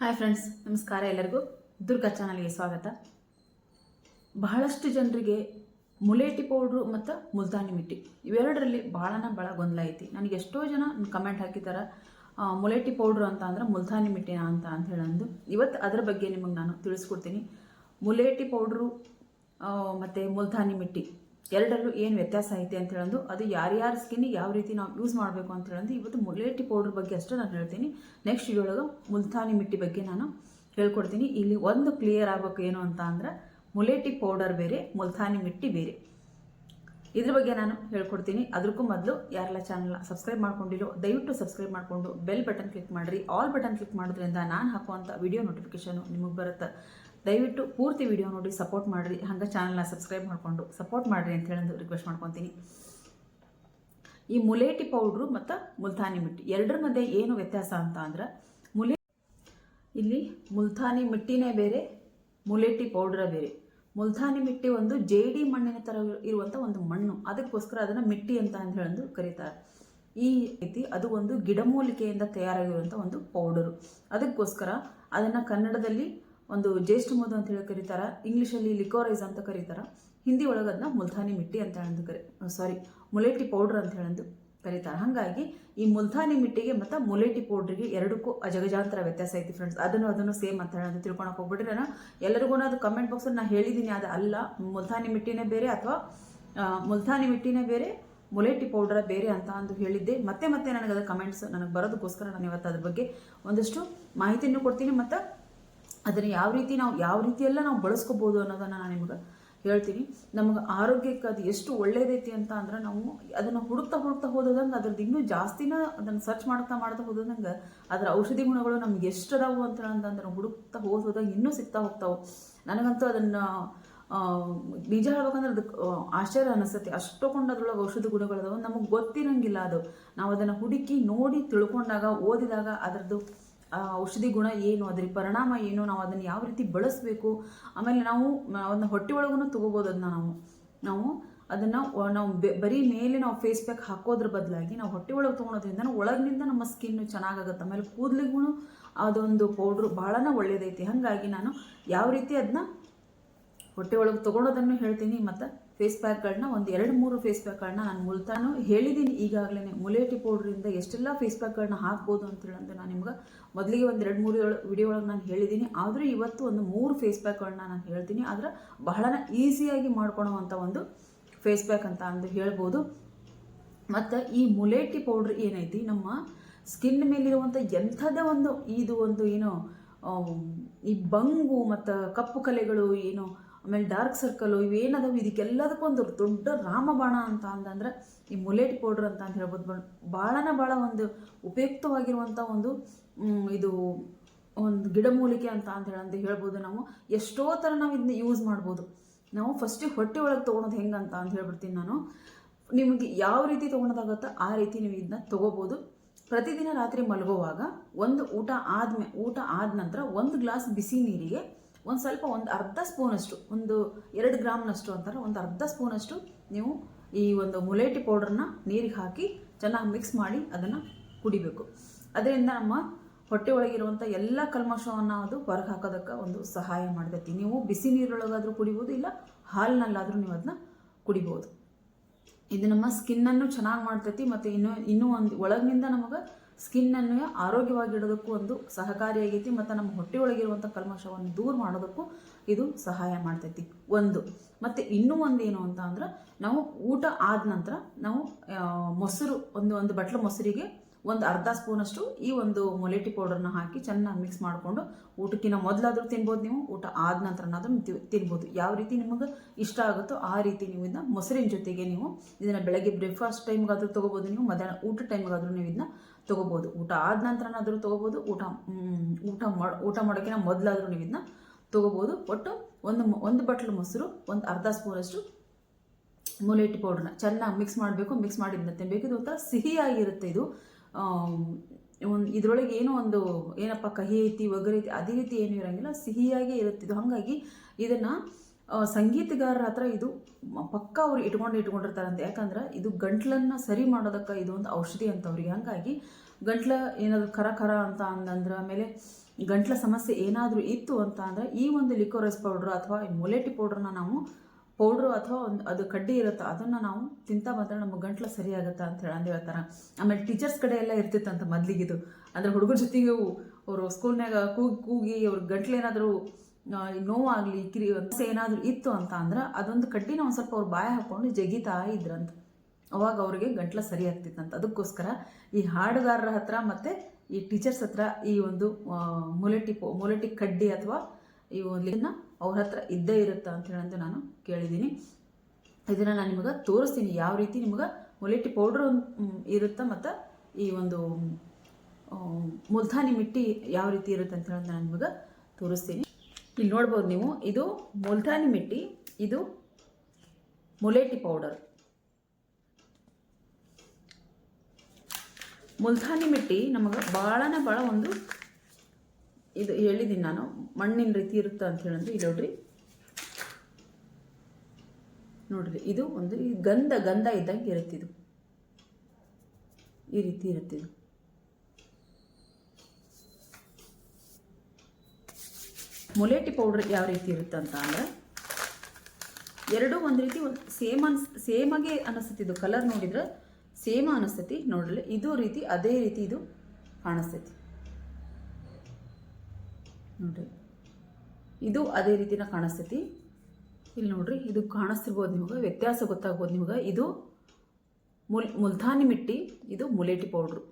Hi friends, ನಮಸ್ಕಾರ ಎಲ್ಲರಿಗೂ. ದುರ್ಗಾ ಚಾನಲ್ಗೆ ಸ್ವಾಗತ. ಬಹಳಷ್ಟು ಜನರಿಗೆ ಮುಲೇಟಿ ಪೌಡ್ರು ಮತ್ತು ಮುಲ್ತಾನಿ ಮಿಟ್ಟಿ, ಇವೆರಡರಲ್ಲಿ ಭಾಳನ ಭಾಳ ಗೊಂದಲ ಐತಿ. ನನಗೆ ಎಷ್ಟೋ ಜನ ಕಮೆಂಟ್ ಹಾಕಿದ್ದಾರೆ ಮುಲೇಟಿ ಪೌಡ್ರು ಅಂತ ಅಂದ್ರೆ ಮುಲ್ತಾನಿ ಮಿಟ್ಟಿನ ಅಂತ ಅಂತ ಹೇಳಂದು. ಇವತ್ತು ಅದರ ಬಗ್ಗೆ ನಿಮಗೆ ನಾನು ತಿಳಿಸ್ಕೊಡ್ತೀನಿ. ಮುಲೇಟಿ ಪೌಡ್ರು ಮತ್ತು ಮುಲ್ತಾನಿ ಮಿಟ್ಟಿ. ಎರಡರಲ್ಲೂ ಏನು ವ್ಯತ್ಯಾಸ ಐತೆ ಅಂತ ಹೇಳೋದು, ಅದು ಯಾರ್ಯಾರ ಸ್ಕಿನ್ನಿಗೆ ಯಾವ ರೀತಿ ನಾವು ಯೂಸ್ ಮಾಡಬೇಕು ಅಂತ ಹೇಳೋದು, ಇವತ್ತು ಮುಲೇಟಿ ಪೌಡ್ರ್ ಬಗ್ಗೆ ಅಷ್ಟೇ ನಾನು ಹೇಳ್ತೀನಿ. ನೆಕ್ಸ್ಟ್ ಇದೊಳಗೆ ಮುಲ್ತಾನಿ ಮಿಟ್ಟಿ ಬಗ್ಗೆ ನಾನು ಹೇಳ್ಕೊಡ್ತೀನಿ. ಇಲ್ಲಿ ಒಂದು ಕ್ಲಿಯರ್ ಆಗಬೇಕು ಏನು ಅಂತ ಅಂದರೆ ಮುಲೇಟಿ ಪೌಡರ್ ಬೇರೆ, ಮುಲ್ತಾನಿ ಮಿಟ್ಟಿ ಬೇರೆ. ಇದ್ರ ಬಗ್ಗೆ ನಾನು ಹೇಳ್ಕೊಡ್ತೀನಿ. ಅದಕ್ಕೂ ಮೊದಲು ಯಾರೆಲ್ಲ ಚಾನಲ್ ಸಬ್ಸ್ಕ್ರೈಬ್ ಮಾಡ್ಕೊಂಡಿರೋ, ದಯವಿಟ್ಟು ಸಬ್ಸ್ಕ್ರೈಬ್ ಮಾಡಿಕೊಂಡು ಬೆಲ್ ಬಟನ್ ಕ್ಲಿಕ್ ಮಾಡಿರಿ. ಆಲ್ ಬಟನ್ ಕ್ಲಿಕ್ ಮಾಡೋದ್ರಿಂದ ನಾನು ಹಾಕುವಂಥ ವಿಡಿಯೋ ನೋಟಿಫಿಕೇಶನ್ ನಿಮಗೆ ಬರುತ್ತೆ? ದಯವಿಟ್ಟು ಪೂರ್ತಿ ವಿಡಿಯೋ ನೋಡಿ ಸಪೋರ್ಟ್ ಮಾಡಿರಿ. ಹಂಗೆ ಚಾನಲ್ನ ಸಬ್ಸ್ಕ್ರೈಬ್ ಮಾಡಿಕೊಂಡು ಸಪೋರ್ಟ್ ಮಾಡಿರಿ ಅಂತ ಹೇಳಿ ರಿಕ್ವೆಸ್ಟ್ ಮಾಡ್ಕೊತೀನಿ. ಈ ಮುಲೇಟಿ ಪೌಡ್ರು ಮತ್ತು ಮುಲ್ತಾನಿ ಮಿಟ್ಟಿ, ಎರಡರ ಮಧ್ಯೆ ಏನು ವ್ಯತ್ಯಾಸ ಅಂತ ಅಂದ್ರೆ ಮುಲೆ ಇಲ್ಲಿ ಮುಲ್ತಾನಿ ಮಿಟ್ಟಿನೇ ಬೇರೆ, ಮುಲೇಟಿ ಪೌಡ್ರ ಬೇರೆ. ಮುಲ್ತಾನಿ ಮಿಟ್ಟಿ ಒಂದು ಜೇಡಿ ಮಣ್ಣಿನ ಥರ ಇರುವಂಥ ಒಂದು ಮಣ್ಣು. ಅದಕ್ಕೋಸ್ಕರ ಅದನ್ನು ಮಿಟ್ಟಿ ಅಂತ ಅಂತ ಹೇಳಂದು ಕರೀತಾರೆ. ಈ ರೀತಿ ಅದು ಒಂದು ಗಿಡಮೂಲಿಕೆಯಿಂದ ತಯಾರಾಗಿರುವಂಥ ಒಂದು ಪೌಡರು ಅದಕ್ಕೋಸ್ಕರ ಅದನ್ನು ಕನ್ನಡದಲ್ಲಿ ಒಂದು ಜ್ಯೇಷ್ಠ ಮಧು ಅಂತ ಹೇಳಿ ಕರೀತಾರೆ. ಇಂಗ್ಲೀಷಲ್ಲಿ ಲಿಕೋರೈಸ್ ಅಂತ ಕರೀತಾರೆ. ಹಿಂದಿ ಒಳಗೆ ಅದನ್ನ ಮುಲ್ತಾನಿ ಮಿಟ್ಟಿ ಅಂತ ಹೇಳಂದು ಕರಿ ಸಾರಿ ಮುಲೇಟಿ ಪೌಡ್ರ್ ಅಂತ ಹೇಳಂದು ಕರೀತಾರೆ. ಹಾಗಾಗಿ ಈ ಮುಲ್ತಾನಿ ಮಿಟ್ಟಿಗೆ ಮತ್ತು ಮುಲೇಟಿ ಪೌಡ್ರಿಗೆ ಎರಡಕ್ಕೂ ಅಜಗಜಾಂತರ ವ್ಯತ್ಯಾಸ ಐತಿ ಫ್ರೆಂಡ್ಸ್ ಅದನ್ನು ಅದನ್ನು ಸೇಮ್ ಅಂತ ಹೇಳೋದು ತಿಳ್ಕೊಳಕ್ಕೆ ಹೋಗ್ಬಿಟ್ರೆ ನಾನು ಎಲ್ಲರಿಗೂ ಅದು ಕಮೆಂಟ್ ಬಾಕ್ಸಲ್ಲಿ ನಾನು ಹೇಳಿದ್ದೀನಿ ಅದು ಅಲ್ಲ ಮುಲ್ತಾನಿ ಮಿಟ್ಟಿನೇ ಬೇರೆ ಅಥವಾ ಮುಲ್ತಾನಿ ಮಿಟ್ಟಿನೇ ಬೇರೆ, ಮುಲೇಟಿ ಪೌಡ್ರ ಬೇರೆ ಅಂತ ಅಂದು ಹೇಳಿದ್ದೆ. ಮತ್ತೆ ಮತ್ತೆ ನನಗೆ ಅದು ಕಮೆಂಟ್ಸ್ ನನಗೆ ಬರೋದಕ್ಕೋಸ್ಕರ ನಾನು ಇವತ್ತು ಅದ್ರ ಬಗ್ಗೆ ಒಂದಷ್ಟು ಮಾಹಿತಿಯನ್ನು ಕೊಡ್ತೀನಿ. ಮತ್ತು ಅದನ್ನು ಯಾವ ರೀತಿ ನಾವು, ಯಾವ ರೀತಿಯೆಲ್ಲ ನಾವು ಬಳಸ್ಕೋಬೋದು ಅನ್ನೋದನ್ನು ನಾನು ನಿಮ್ಗೆ ಹೇಳ್ತೀನಿ. ನಮಗೆ ಆರೋಗ್ಯಕ್ಕೆ ಅದು ಎಷ್ಟು ಒಳ್ಳೇದೈತಿ ಅಂತ ಅಂದ್ರೆ ನಾವು ಅದನ್ನು ಹುಡುಕ್ತಾ ಹುಡುಕ್ತಾ ಹೋದಂಗೆ ಅದ್ರದ್ದು ಇನ್ನೂ ಜಾಸ್ತಿನ ಅದನ್ನು ಸರ್ಚ್ ಮಾಡ್ತಾ ಮಾಡ್ತಾ ಹೋದಂಗೆ ಅದರ ಔಷಧಿ ಗುಣಗಳು ನಮ್ಗೆ ಎಷ್ಟು ಅದಾವು ಅಂತ ಅಂತಂದ್ರೆ ಹುಡುಕ್ತಾ ಹೋದಾಗ ಇನ್ನೂ ಸಿಗ್ತಾ ಹೋಗ್ತಾವೆ. ನನಗಂತೂ ಅದನ್ನು ನಿಜ ಹೇಳ್ಬೇಕಂದ್ರೆ ಅದಕ್ಕೆ ಆಶ್ಚರ್ಯ ಅನಿಸುತ್ತೆ. ಅಷ್ಟೊಂದು ಅದ್ರೊಳಗೆ ಔಷಧ ಅದಾವೆ ನಮಗೆ ಗೊತ್ತಿರಂಗಿಲ್ಲ ಅದು. ನಾವು ಅದನ್ನು ಹುಡುಕಿ ನೋಡಿ ತಿಳ್ಕೊಂಡಾಗ, ಓದಿದಾಗ ಅದರದ್ದು ಔಷಧಿ ಗುಣ ಏನು, ಅದ್ರ ಪರಿಣಾಮ ಏನು, ನಾವು ಅದನ್ನು ಯಾವ ರೀತಿ ಬಳಸಬೇಕು? ಆಮೇಲೆ ನಾವು ಅದನ್ನ ಹೊಟ್ಟೆ ಒಳಗೂ ತೊಗೋಬೋದು ಅದನ್ನ ನಾವು. ನಾವು ಅದನ್ನು ನಾವು ಬರೀ ಮೇಲೆ ನಾವು ಫೇಸ್ ಪ್ಯಾಕ್ ಹಾಕೋದ್ರ ಬದಲಾಗಿ ನಾವು ಹೊಟ್ಟೆ ಒಳಗೆ ತೊಗೊಳೋದ್ರಿಂದ ಒಳಗಿನಿಂದ ನಮ್ಮ ಸ್ಕಿನ್ ಚೆನ್ನಾಗಾಗುತ್ತೆ. ಆಮೇಲೆ ಕೂದಲಿಗೂ ಅದೊಂದು ಪೌಡ್ರು ಭಾಳನ ಒಳ್ಳೆಯದೈತಿ ಹಾಗಾಗಿ ನಾನು ಯಾವ ರೀತಿ ಅದನ್ನ ಹೊಟ್ಟೆ ಒಳಗೆ ತೊಗೊಳೋದನ್ನು ಹೇಳ್ತೀನಿ. ಮತ್ತು ಫೇಸ್ ಪ್ಯಾಕ್ಗಳನ್ನ ಒಂದು ಎರಡು ಮೂರು ಫೇಸ್ ಪ್ಯಾಕ್ಗಳನ್ನ ನಾನು ಮುಲ್ತಾನು ಹೇಳಿದ್ದೀನಿ ಈಗಾಗಲೇ ಮುಲೇಟಿ ಪೌಡ್ರಿಂದ ಎಷ್ಟೆಲ್ಲ ಫೇಸ್ ಪ್ಯಾಕ್ಗಳನ್ನ ಹಾಕ್ಬೋದು ಅಂತೇಳಿ ಅಂತ ನಾನು ನಿಮ್ಗೆ ಮೊದಲಿಗೆ ಒಂದು ಎರಡು ಮೂರು ವಿಡಿಯೋ ಒಳಗೆ ನಾನು ಹೇಳಿದ್ದೀನಿ ಆದರೂ ಇವತ್ತು ಒಂದು ಮೂರು ಫೇಸ್ ಪ್ಯಾಕ್ಗಳನ್ನ ನಾನು ಹೇಳ್ತೀನಿ. ಆದರೆ ಬಹಳನ ಈಸಿಯಾಗಿ ಮಾಡ್ಕೊಳೋವಂಥ ಒಂದು ಫೇಸ್ ಪ್ಯಾಕ್ ಅಂತ ಅಂದು ಹೇಳ್ಬೋದು. ಮತ್ತು ಈ ಮುಲೇಟಿ ಪೌಡ್ರ್ ಏನೈತಿ? ನಮ್ಮ ಸ್ಕಿನ್ ಮೇಲಿರುವಂಥ ಎಂಥದ್ದೇ ಒಂದು ಇದು ಒಂದು ಏನು ಈ ಬಂಗು ಮತ್ತು ಕಪ್ಪು ಕಲೆಗಳು ಏನು ಆಮೇಲೆ ಡಾರ್ಕ್ ಸರ್ಕಲು ಇವೇನದವು? ಇದಕ್ಕೆಲ್ಲದಕ್ಕೂ ಒಂದು ದೊಡ್ಡ ರಾಮಬಾಣ ಅಂತ ಅಂದಂದ್ರೆ ಈ ಮುಲೇಟ್ ಪೌಡ್ರ್ ಅಂತ ಅಂತ ಹೇಳ್ಬೋದು. ಭಾಳನ ಭಾಳ ಒಂದು ಉಪಯುಕ್ತವಾಗಿರುವಂಥ ಒಂದು ಇದು ಒಂದು ಗಿಡಮೂಲಿಕೆ ಅಂತ ಅಂತ ಹೇಳಂತ ಹೇಳ್ಬೋದು ನಾವು. ಎಷ್ಟೋ ಥರ ನಾವು ಇದನ್ನ ಯೂಸ್ ಮಾಡ್ಬೋದು. ನಾವು ಫಸ್ಟಿಗೆ ಹೊಟ್ಟೆ ಒಳಗೆ ತೊಗೊಳೋದು ಹೆಂಗೆ ಅಂತ ಹೇಳ್ಬಿಡ್ತೀನಿ ನಾನು. ನಿಮಗೆ ಯಾವ ರೀತಿ ತೊಗೊಳೋದಾಗುತ್ತೋ ಆ ರೀತಿ ನೀವು ಇದನ್ನ ತೊಗೋಬೋದು. ಪ್ರತಿದಿನ ರಾತ್ರಿ ಮಲಗುವಾಗ ಒಂದು ಊಟ ಆದ್ಮೇ ಊಟ ಆದ ನಂತರ ಒಂದು ಗ್ಲಾಸ್ ಬಿಸಿ ನೀರಿಗೆ ಒಂದು ಸ್ವಲ್ಪ ಒಂದು ಅರ್ಧ ಸ್ಪೂನಷ್ಟು, ಒಂದು ಎರಡು ಗ್ರಾಮ್ನಷ್ಟು ಅಂತಾರೆ, ಒಂದು ಅರ್ಧ ಸ್ಪೂನಷ್ಟು ನೀವು ಈ ಒಂದು ಮುಲೇಟಿ ಪೌಡ್ರನ್ನ ನೀರಿಗೆ ಹಾಕಿ ಚೆನ್ನಾಗಿ ಮಿಕ್ಸ್ ಮಾಡಿ ಅದನ್ನು ಕುಡಿಬೇಕು. ಅದರಿಂದ ನಮ್ಮ ಹೊಟ್ಟೆ ಒಳಗಿರುವಂಥ ಎಲ್ಲ ಕಲ್ಮಶವನ್ನು ಅದು ಹೊರಗೆ ಹಾಕೋದಕ್ಕೆ ಒಂದು ಸಹಾಯ ಮಾಡ್ತೈತಿ. ನೀವು ಬಿಸಿ ನೀರೊಳಗಾದರೂ ಕುಡಿಬೋದು, ಇಲ್ಲ ಹಾಲಿನಲ್ಲಾದರೂ ನೀವು ಅದನ್ನ ಕುಡಿಬೋದು. ಇದು ನಮ್ಮ ಸ್ಕಿನ್ನನ್ನು ಚೆನ್ನಾಗಿ ಮಾಡ್ತೈತಿ, ಮತ್ತು ಇನ್ನೂ ಇನ್ನೂ ಒಂದು ಒಳಗಿನಿಂದ ನಮಗೆ ಸ್ಕಿನ್ನನ್ನು ಆರೋಗ್ಯವಾಗಿಡೋದಕ್ಕೂ ಒಂದು ಸಹಕಾರಿಯಾಗೈತಿ, ಮತ್ತು ನಮ್ಮ ಹೊಟ್ಟೆ ಒಳಗಿರುವಂಥ ಕಲ್ಮಶವನ್ನು ದೂರ ಮಾಡೋದಕ್ಕೂ ಇದು ಸಹಾಯ ಮಾಡ್ತೈತಿ. ಒಂದು. ಮತ್ತು ಇನ್ನೂ ಒಂದು ಏನು ಅಂತ ಅಂದ್ರೆ, ನಾವು ಊಟ ಆದ ನಂತರ ನಾವು ಮೊಸರು, ಒಂದು ಒಂದು ಬಟ್ಲು ಮೊಸರಿಗೆ ಒಂದು ಅರ್ಧ ಸ್ಪೂನಷ್ಟು ಈ ಒಂದು ಮೊಲೆಟಿ ಪೌಡರ್ನ ಹಾಕಿ ಚೆನ್ನಾಗಿ ಮಿಕ್ಸ್ ಮಾಡಿಕೊಂಡು ಊಟಕ್ಕಿಂತ ಮೊದಲಾದರೂ ತಿನ್ಬೋದು ನೀವು, ಊಟ ಆದ ನಂತರನಾದರೂ ತಿನ್ಬೋದು. ಯಾವ ರೀತಿ ನಿಮಗೆ ಇಷ್ಟ ಆಗುತ್ತೋ ಆ ರೀತಿ ನೀವು ಇದನ್ನ ಮೊಸರಿನ ಜೊತೆಗೆ ನೀವು ಇದನ್ನು ಬೆಳಗ್ಗೆ ಬ್ರೇಕ್ಫಾಸ್ಟ್ ಟೈಮ್ಗಾದರೂ ತೊಗೋಬೋದು ನೀವು, ಮಧ್ಯಾಹ್ನ ಊಟ ಟೈಮ್ಗಾದರೂ ನೀವು ಇದನ್ನ ತೊಗೋಬೋದು. ಊಟ ಆದ ನಂತರನಾದರೂ ತೊಗೋಬೋದು, ಊಟ ಊಟ ಮಾಡಿ, ಊಟ ಮಾಡೋಕ್ಕಿಂತ ಮೊದಲಾದರೂ ನೀವು ಇದನ್ನ ತೊಗೋಬೋದು. ಒಟ್ಟು ಒಂದು ಒಂದು ಬಟ್ಲು ಮೊಸರು, ಒಂದು ಅರ್ಧ ಸ್ಪೂನಷ್ಟು ಮುಲೇಟಿ ಪೌಡ್ರನ್ನ ಚೆನ್ನಾಗಿ ಮಿಕ್ಸ್ ಮಾಡಬೇಕು. ಮಿಕ್ಸ್ ಮಾಡಿದ ತಿನ್ನಬೇಕು ಇದು ಒಂಥರ ಸಿಹಿಯಾಗಿರುತ್ತೆ ಇದು. ಒಂದು ಇದರೊಳಗೆ ಏನೋ ಒಂದು ಏನಪ್ಪ ಕಹಿ ಐತಿ ಒಗರು ಐತಿ, ಅದೇ ರೀತಿ ಏನೂ ಇರೋಂಗಿಲ್ಲ, ಸಿಹಿಯಾಗಿ ಇರುತ್ತೆ ಇದು. ಹಾಗಾಗಿ ಇದನ್ನು ಸಂಗೀತಗಾರರ ಹತ್ರ ಇದು ಪಕ್ಕ ಅವ್ರು ಇಟ್ಕೊಂಡು ಇಟ್ಕೊಂಡಿರ್ತಾರಂತೆ. ಯಾಕಂದ್ರೆ ಇದು ಗಂಟ್ಲನ್ನು ಸರಿ ಮಾಡೋದಕ್ಕೆ ಇದು ಒಂದು ಔಷಧಿ ಅಂತ ಅವ್ರಿಗೆ ಹಾಗಾಗಿ ಗಂಟ್ಲ ಏನಾದರೂ ಖರ ಖರ ಅಂತ ಅಂದಂದ್ರೆ, ಆಮೇಲೆ ಗಂಟ್ಲ ಸಮಸ್ಯೆ ಏನಾದರೂ ಇತ್ತು ಅಂತ ಅಂದರೆ ಈ ಒಂದು ಲಿಕೋರಸ್ ಪೌಡ್ರ್ ಅಥವಾ ಮೊಲೆಟಿ ಪೌಡ್ರನ್ನ ನಾವು ಪೌಡ್ರು ಅಥವಾ ಒಂದು ಅದು ಕಡ್ಡಿ ಇರುತ್ತೆ ಅದನ್ನು ನಾವು ತಿಂತಾ ಮಾತ್ರ ನಮ್ಮ ಗಂಟ್ಲು ಸರಿಯಾಗುತ್ತಾ ಅಂತ ಹೇಳಿ ಹೇಳ್ತಾರೆ ಆಮೇಲೆ ಟೀಚರ್ಸ್ ಕಡೆ ಎಲ್ಲ ಇರ್ತಿತ್ತಂತ ಮೊದ್ಲಿಗಿದು ಅಂದರೆ ಹುಡುಗರ ಜೊತೆಗೆ ಅವರು ಸ್ಕೂಲ್ನಾಗ ಕೂಗಿ ಕೂಗಿ ಅವ್ರ ಗಂಟ್ಲೇನಾದರೂ ನೋವಾಗಲಿ, ಕಿರಿ ಏನಾದರೂ ಇತ್ತು ಅಂತ ಅಂದ್ರೆ ಅದೊಂದು ಕಡ್ಡಿನ ಒಂದು ಸ್ವಲ್ಪ ಅವ್ರು ಬಾಯ ಹಾಕ್ಕೊಂಡು ಜಗಿತಾ ಇದ್ರಂತ. ಅವಾಗ ಅವ್ರಿಗೆ ಗಂಟ್ಲ ಸರಿ ಆಗ್ತಿತ್ತಂತ ಅದಕ್ಕೋಸ್ಕರ ಈ ಹಾಡುಗಾರರ ಹತ್ರ ಮತ್ತು ಈ ಟೀಚರ್ಸ್ ಹತ್ರ ಈ ಒಂದು ಮೊಲೆಟಿ ಮುಲೆಟಿ ಕಡ್ಡಿ ಅಥವಾ ಈ ಒಂದು ಅವ್ರ ಹತ್ರ ಇದ್ದೇ ಇರುತ್ತಾ ಅಂತ ಹೇಳಂತ ನಾನು ಕೇಳಿದ್ದೀನಿ. ಇದನ್ನು ನಾನು ನಿಮಗೆ ತೋರಿಸ್ತೀನಿ. ಯಾವ ರೀತಿ ನಿಮಗೆ ಮುಲೆಟಿ ಪೌಡ್ರು ಇರುತ್ತೆ ಮತ್ತು ಈ ಒಂದು ಮುಲ್ತಾನಿ ಮಿಟ್ಟಿ ಯಾವ ರೀತಿ ಇರುತ್ತೆ ಅಂತ ಹೇಳಿ ನಾನು ನಿಮಗೆ ತೋರಿಸ್ತೀನಿ. ಇಲ್ಲಿ ನೋಡ್ಬೋದು ನೀವು, ಇದು ಮುಲ್ತಾನಿ ಮಿಟ್ಟಿ, ಇದು ಮುಲೇಟಿ ಪೌಡರ್ ಮುಲ್ತಾನಿ ಮಿಟ್ಟಿ ನಮಗೆ ಭಾಳನ ಭಾಳ ಒಂದು ಇದು ಹೇಳಿದ್ದೀನಿ ನಾನು. ಮಣ್ಣಿನ ರೀತಿ ಇರುತ್ತೆ ಅಂತ ಹೇಳಿದ್ರೆ. ಇಲ್ಲಿ ನೋಡ್ರಿ. ನೋಡ್ರಿ, ಇದು ಒಂದು ಗಂಧ ಗಂಧ ಇದ್ದಂಗೆ ಇರುತ್ತೆ ಇದು. ಈ ರೀತಿ ಇರುತ್ತೆ ಇದು. ಮುಲೇಟಿ ಪೌಡ್ರ್ ಯಾವ ರೀತಿ ಇರುತ್ತೆ ಅಂತ ಅಂದರೆ, ಎರಡೂ ಒಂದು ರೀತಿ ಒಂದು ಸೇಮ್ ಅನ್ಸ್ ಸೇಮಾಗೆ ಅನಿಸ್ತೈತಿ ಇದು. ಕಲರ್ ನೋಡಿದ್ರೆ ಸೇಮ್ ಅನಿಸ್ತೈತಿ. ನೋಡ್ರಿ, ಇದು ರೀತಿ, ಅದೇ ರೀತಿ ಇದು ಕಾಣಿಸ್ತೈತಿ. ನೋಡ್ರಿ. ಇದು ಅದೇ ರೀತಿನ ಕಾಣಿಸ್ತೈತಿ. ಇಲ್ಲಿ ನೋಡ್ರಿ, ಇದು ಕಾಣಿಸ್ತಿರ್ಬೋದು ನಿಮಗೆ, ವ್ಯತ್ಯಾಸ ಗೊತ್ತಾಗ್ಬೋದು ನಿಮಗೆ. ಇದು ಮುಲ್, ಮುಲ್ತಾನಿ ಮಿಟ್ಟಿ, ಇದು ಮುಲೇಟಿ ಪೌಡ್ರು.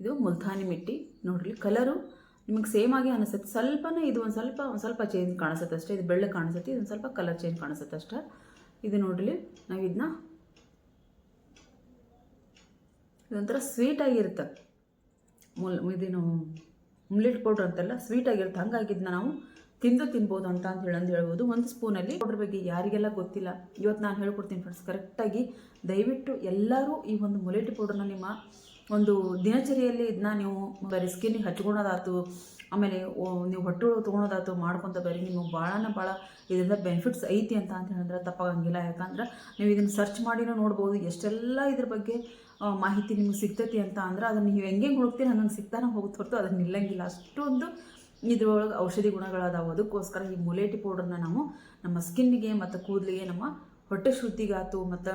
ಇದು ಮುಲ್ತಾನಿ ಮಿಟ್ಟಿ, ನೋಡ್ರಿ, ಕಲರು ನಿಮಗೆ ಸೇಮ್ ಆಗಿ ಅನಿಸುತ್ತೆ. ಸ್ವಲ್ಪನೇ ಇದು ಒಂದು ಸ್ವಲ್ಪ ಒಂದು ಸ್ವಲ್ಪ ಚೇಂಜ್ ಕಾಣಿಸುತ್ತೆ ಅಷ್ಟೇ. ಇದು ಬೆಳ್ಳಗೆ ಕಾಣಿಸುತ್ತೆ, ಇದೊಂದು ಸ್ವಲ್ಪ ಕಲರ್ ಚೇಂಜ್ ಕಾಣಿಸುತ್ತೆ ಅಷ್ಟೇ. ಇದು ನೋಡ್ರಿ, ನಾವು ಇದನ್ನ ಇದೊಂಥರ ಸ್ವೀಟಾಗಿರುತ್ತೆ ಮುಲ್, ಇದೇನು ಮುಲೆಟ್ ಪೌಡ್ರ್ ಅಂತೆಲ್ಲ ಸ್ವೀಟಾಗಿರುತ್ತೆ ಹಂಗಾಗಿ ಇದನ್ನ ನಾವು ತಿಂದು ತಿನ್ಬೋದು ಅಂತ ಅಂತ ಹೇಳಿ ಹೇಳ್ಬೋದು. ಒಂದು ಸ್ಪೂನಲ್ಲಿ ಪೌಡ್ರ್ ಬಗ್ಗೆ ಯಾರಿಗೆಲ್ಲ ಗೊತ್ತಿಲ್ಲ. ಇವತ್ತು ನಾನು ಹೇಳ್ಕೊಡ್ತೀನಿ ಫ್ರೆಂಡ್ಸ್ ಕರೆಕ್ಟಾಗಿ ದಯವಿಟ್ಟು ಎಲ್ಲರೂ ಈ ಒಂದು ಮುಲೇಟಿ ಪೌಡ್ರನ್ನ ನಿಮ್ಮ ಒಂದು ದಿನಚರಿಯಲ್ಲಿ ಇದನ್ನ ನೀವು ಬರೀ ಸ್ಕಿನ್ನಿಗೆ ಹಚ್ಕೊಳೋದಾಯ್ತು, ಆಮೇಲೆ ನೀವು ಹೊಟ್ಟೆ ತೊಗೊಳೋದಾಯ್ತು ಮಾಡ್ಕೊತ ಬರೀ ನಿಮಗೆ ಭಾಳನ ಭಾಳ ಇದರಿಂದ ಬೆನಿಫಿಟ್ಸ್ ಐತಿ ಅಂತ ಅಂತ ಹೇಳಿದ್ರೆ ತಪ್ಪಾಗಂಗಿಲ್ಲ. ಯಾಕಂದ್ರೆ ನೀವು ಇದನ್ನು ಸರ್ಚ್ ಮಾಡಿನೂ ನೋಡ್ಬೋದು. ಎಷ್ಟೆಲ್ಲ ಇದ್ರ ಬಗ್ಗೆ ಮಾಹಿತಿ ನಿಮ್ಗೆ ಸಿಗ್ತೈತಿ ಅಂತ ಅಂದ್ರೆ ಅದನ್ನು ನೀವು ಹೆಂಗೆ ಹುಡುಕ್ತೀರಿ ನನಗೆ ಸಿಗ್ತಾನೆ ಹೋಗುತ್ತೆ ಹೊರತು ಅದನ್ನು ನಿಲ್ಲಂಗಿಲ್ಲ. ಅಷ್ಟೊಂದು ಇದ್ರೊಳಗೆ ಔಷಧಿ ಗುಣಗಳದಾವು. ಅದಕ್ಕೋಸ್ಕರ ಈ ಮುಲೇಟಿ ಪೌಡರ್ನ ನಾವು ನಮ್ಮ ಸ್ಕಿನ್ನಿಗೆ ಮತ್ತು ಕೂದಲಿಗೆ ನಮ್ಮ ಹೊಟ್ಟೆ ಶುದ್ಧಿಗಾತು ಮತ್ತು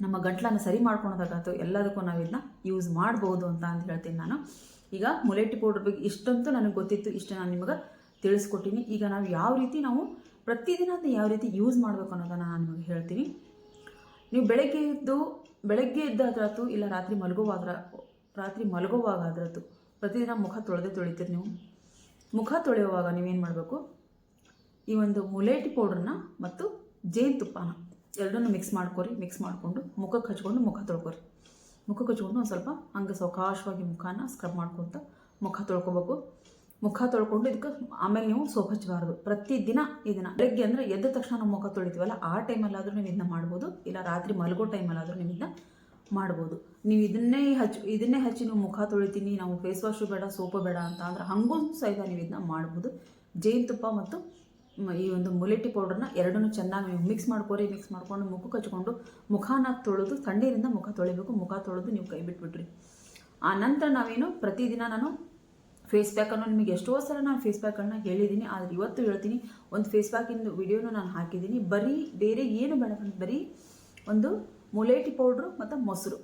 ನಮ್ಮ ಗಂಟ್ಲನ್ನು ಸರಿ ಮಾಡ್ಕೊಳೋದಾಗಾತು ಎಲ್ಲದಕ್ಕೂ ನಾವು ಇದನ್ನ ಯೂಸ್ ಮಾಡ್ಬೋದು ಅಂತ ಅಂತ ಹೇಳ್ತೀನಿ ನಾನು. ಈಗ ಮುಲೇಟಿ ಪೌಡರ್ ಬಗ್ಗೆ ಇಷ್ಟಂತೂ ನನಗೆ ಗೊತ್ತಿತ್ತು, ಇಷ್ಟು ನಾನು ನಿಮಗೆ ತಿಳಿಸ್ಕೊಟ್ಟಿನಿ. ಈಗ ನಾವು ಯಾವ ರೀತಿ ನಾವು ಪ್ರತಿದಿನ ಅದನ್ನ ಯಾವ ರೀತಿ ಯೂಸ್ ಮಾಡಬೇಕು ಅನ್ನೋದನ್ನು ನಾನು ನಿಮಗೆ ಹೇಳ್ತೀನಿ. ನೀವು ಬೆಳಗ್ಗೆ ಎದ್ದು ಬೆಳಗ್ಗೆ ಎದ್ದಾದ್ರಾತು ಇಲ್ಲ ರಾತ್ರಿ ಮಲಗುವಾದ್ರ ರಾತ್ರಿ ಮಲಗುವಾಗಾದ್ರಾತು ಪ್ರತಿದಿನ ಮುಖ ತೊಳೆದೇ ತೊಳಿತೀರಿ ನೀವು? ಮುಖ ತೊಳೆಯುವಾಗ ನೀವೇನು ಮಾಡಬೇಕು? ಈ ಒಂದು ಮುಲೇಟಿ ಪೌಡ್ರನ್ನ ಮತ್ತು ಜೇನುತುಪ್ಪನ ಎರಡನ್ನೂ ಮಿಕ್ಸ್ ಮಾಡ್ಕೊರಿ, ಮಿಕ್ಸ್ ಮಾಡಿಕೊಂಡು ಮುಖಕ್ಕೆ ಹಚ್ಕೊಂಡು ಮುಖ ತೊಳ್ಕೊರಿ. ಮುಖಕ್ಕೆ ಹಚ್ಕೊಂಡು ಒಂದು ಸ್ವಲ್ಪ ಹಂಗೆ ಸಾವಕಾಶವಾಗಿ ಮುಖನ ಸ್ಕ್ರಬ್ ಮಾಡ್ಕೊತ ಮುಖ ತೊಳ್ಕೊಬೇಕು. ಮುಖ ತೊಳ್ಕೊಂಡು ಇದಕ್ಕೆ ಆಮೇಲೆ ನೀವು ಸೋಪ್ ಹಚ್ಚಬಾರ್ದು ಪ್ರತಿದಿನ ಇದನ್ನ ಬೆಳಗ್ಗೆ ಅಂದರೆ ಎದ್ದ ತಕ್ಷಣ ನಾವು ಮುಖ ತೊಳಿತೀವಲ್ಲ, ಆ ಟೈಮಲ್ಲಾದರೂ ನೀವು ಇದನ್ನ ಮಾಡ್ಬೋದು. ಇಲ್ಲ ರಾತ್ರಿ ಮಲಗೋ ಟೈಮಲ್ಲಾದರೂ ನೀವು ಇದನ್ನ ಮಾಡ್ಬೋದು. ನೀವು ಇದನ್ನೇ ಹಚ್ಚಿ ಇದನ್ನೇ ಹಚ್ಚಿ ನೀವು ಮುಖ ತೊಳಿತೀನಿ, ನಾವು ಫೇಸ್ ವಾಶು ಬೇಡ ಸೋಪು ಬೇಡ ಅಂತ ಅಂದ್ರೆ ಹಂಗೊಂದು ಸಹಿತ ನೀವು ಇದನ್ನ ಮಾಡ್ಬೋದು. ಜೇನುತುಪ್ಪ ಮತ್ತು ಈ ಒಂದು ಮುಲೆಟಿ ಪೌಡರ್ನ ಎರಡನ್ನೂ ಚೆನ್ನಾಗಿ ನೀವು ಮಿಕ್ಸ್ ಮಾಡ್ಕೊರಿ ಮಿಕ್ಸ್ ಮಾಡ್ಕೊಂಡು ಮುಖಕ್ಕೆ ಹಚ್ಕೊಂಡು ಮುಖನ ತೊಳೆದು ತಣ್ಣೀರಿಂದ ಮುಖ ತೊಳಿಬೇಕು. ಮುಖ ತೊಳೆದು ನೀವು ಕೈ ಬಿಟ್ಬಿಟ್ರಿ. ಆ ನಂತರ ನಾವೇನು ಪ್ರತಿದಿನ ನಾನು ಫೇಸ್ ಪ್ಯಾಕನ್ನು ನಿಮಗೆ ಎಷ್ಟೋ ಸಲ ನಾನು ಫೇಸ್ ಪ್ಯಾಕನ್ನು ಹೇಳಿದ್ದೀನಿ ಆದರೆ ಇವತ್ತು ಹೇಳ್ತೀನಿ. ಒಂದು ಫೇಸ್ ಪ್ಯಾಕಿಂದು ವಿಡಿಯೋನ ನಾನು ಹಾಕಿದ್ದೀನಿ ಬರೀ ಬೇರೆ ಏನು ಬೇಡ ಅಂತ ಬರೀ ಒಂದು ಮೊಲೇಟಿ ಪೌಡ್ರು ಮತ್ತು ಮೊಸರು.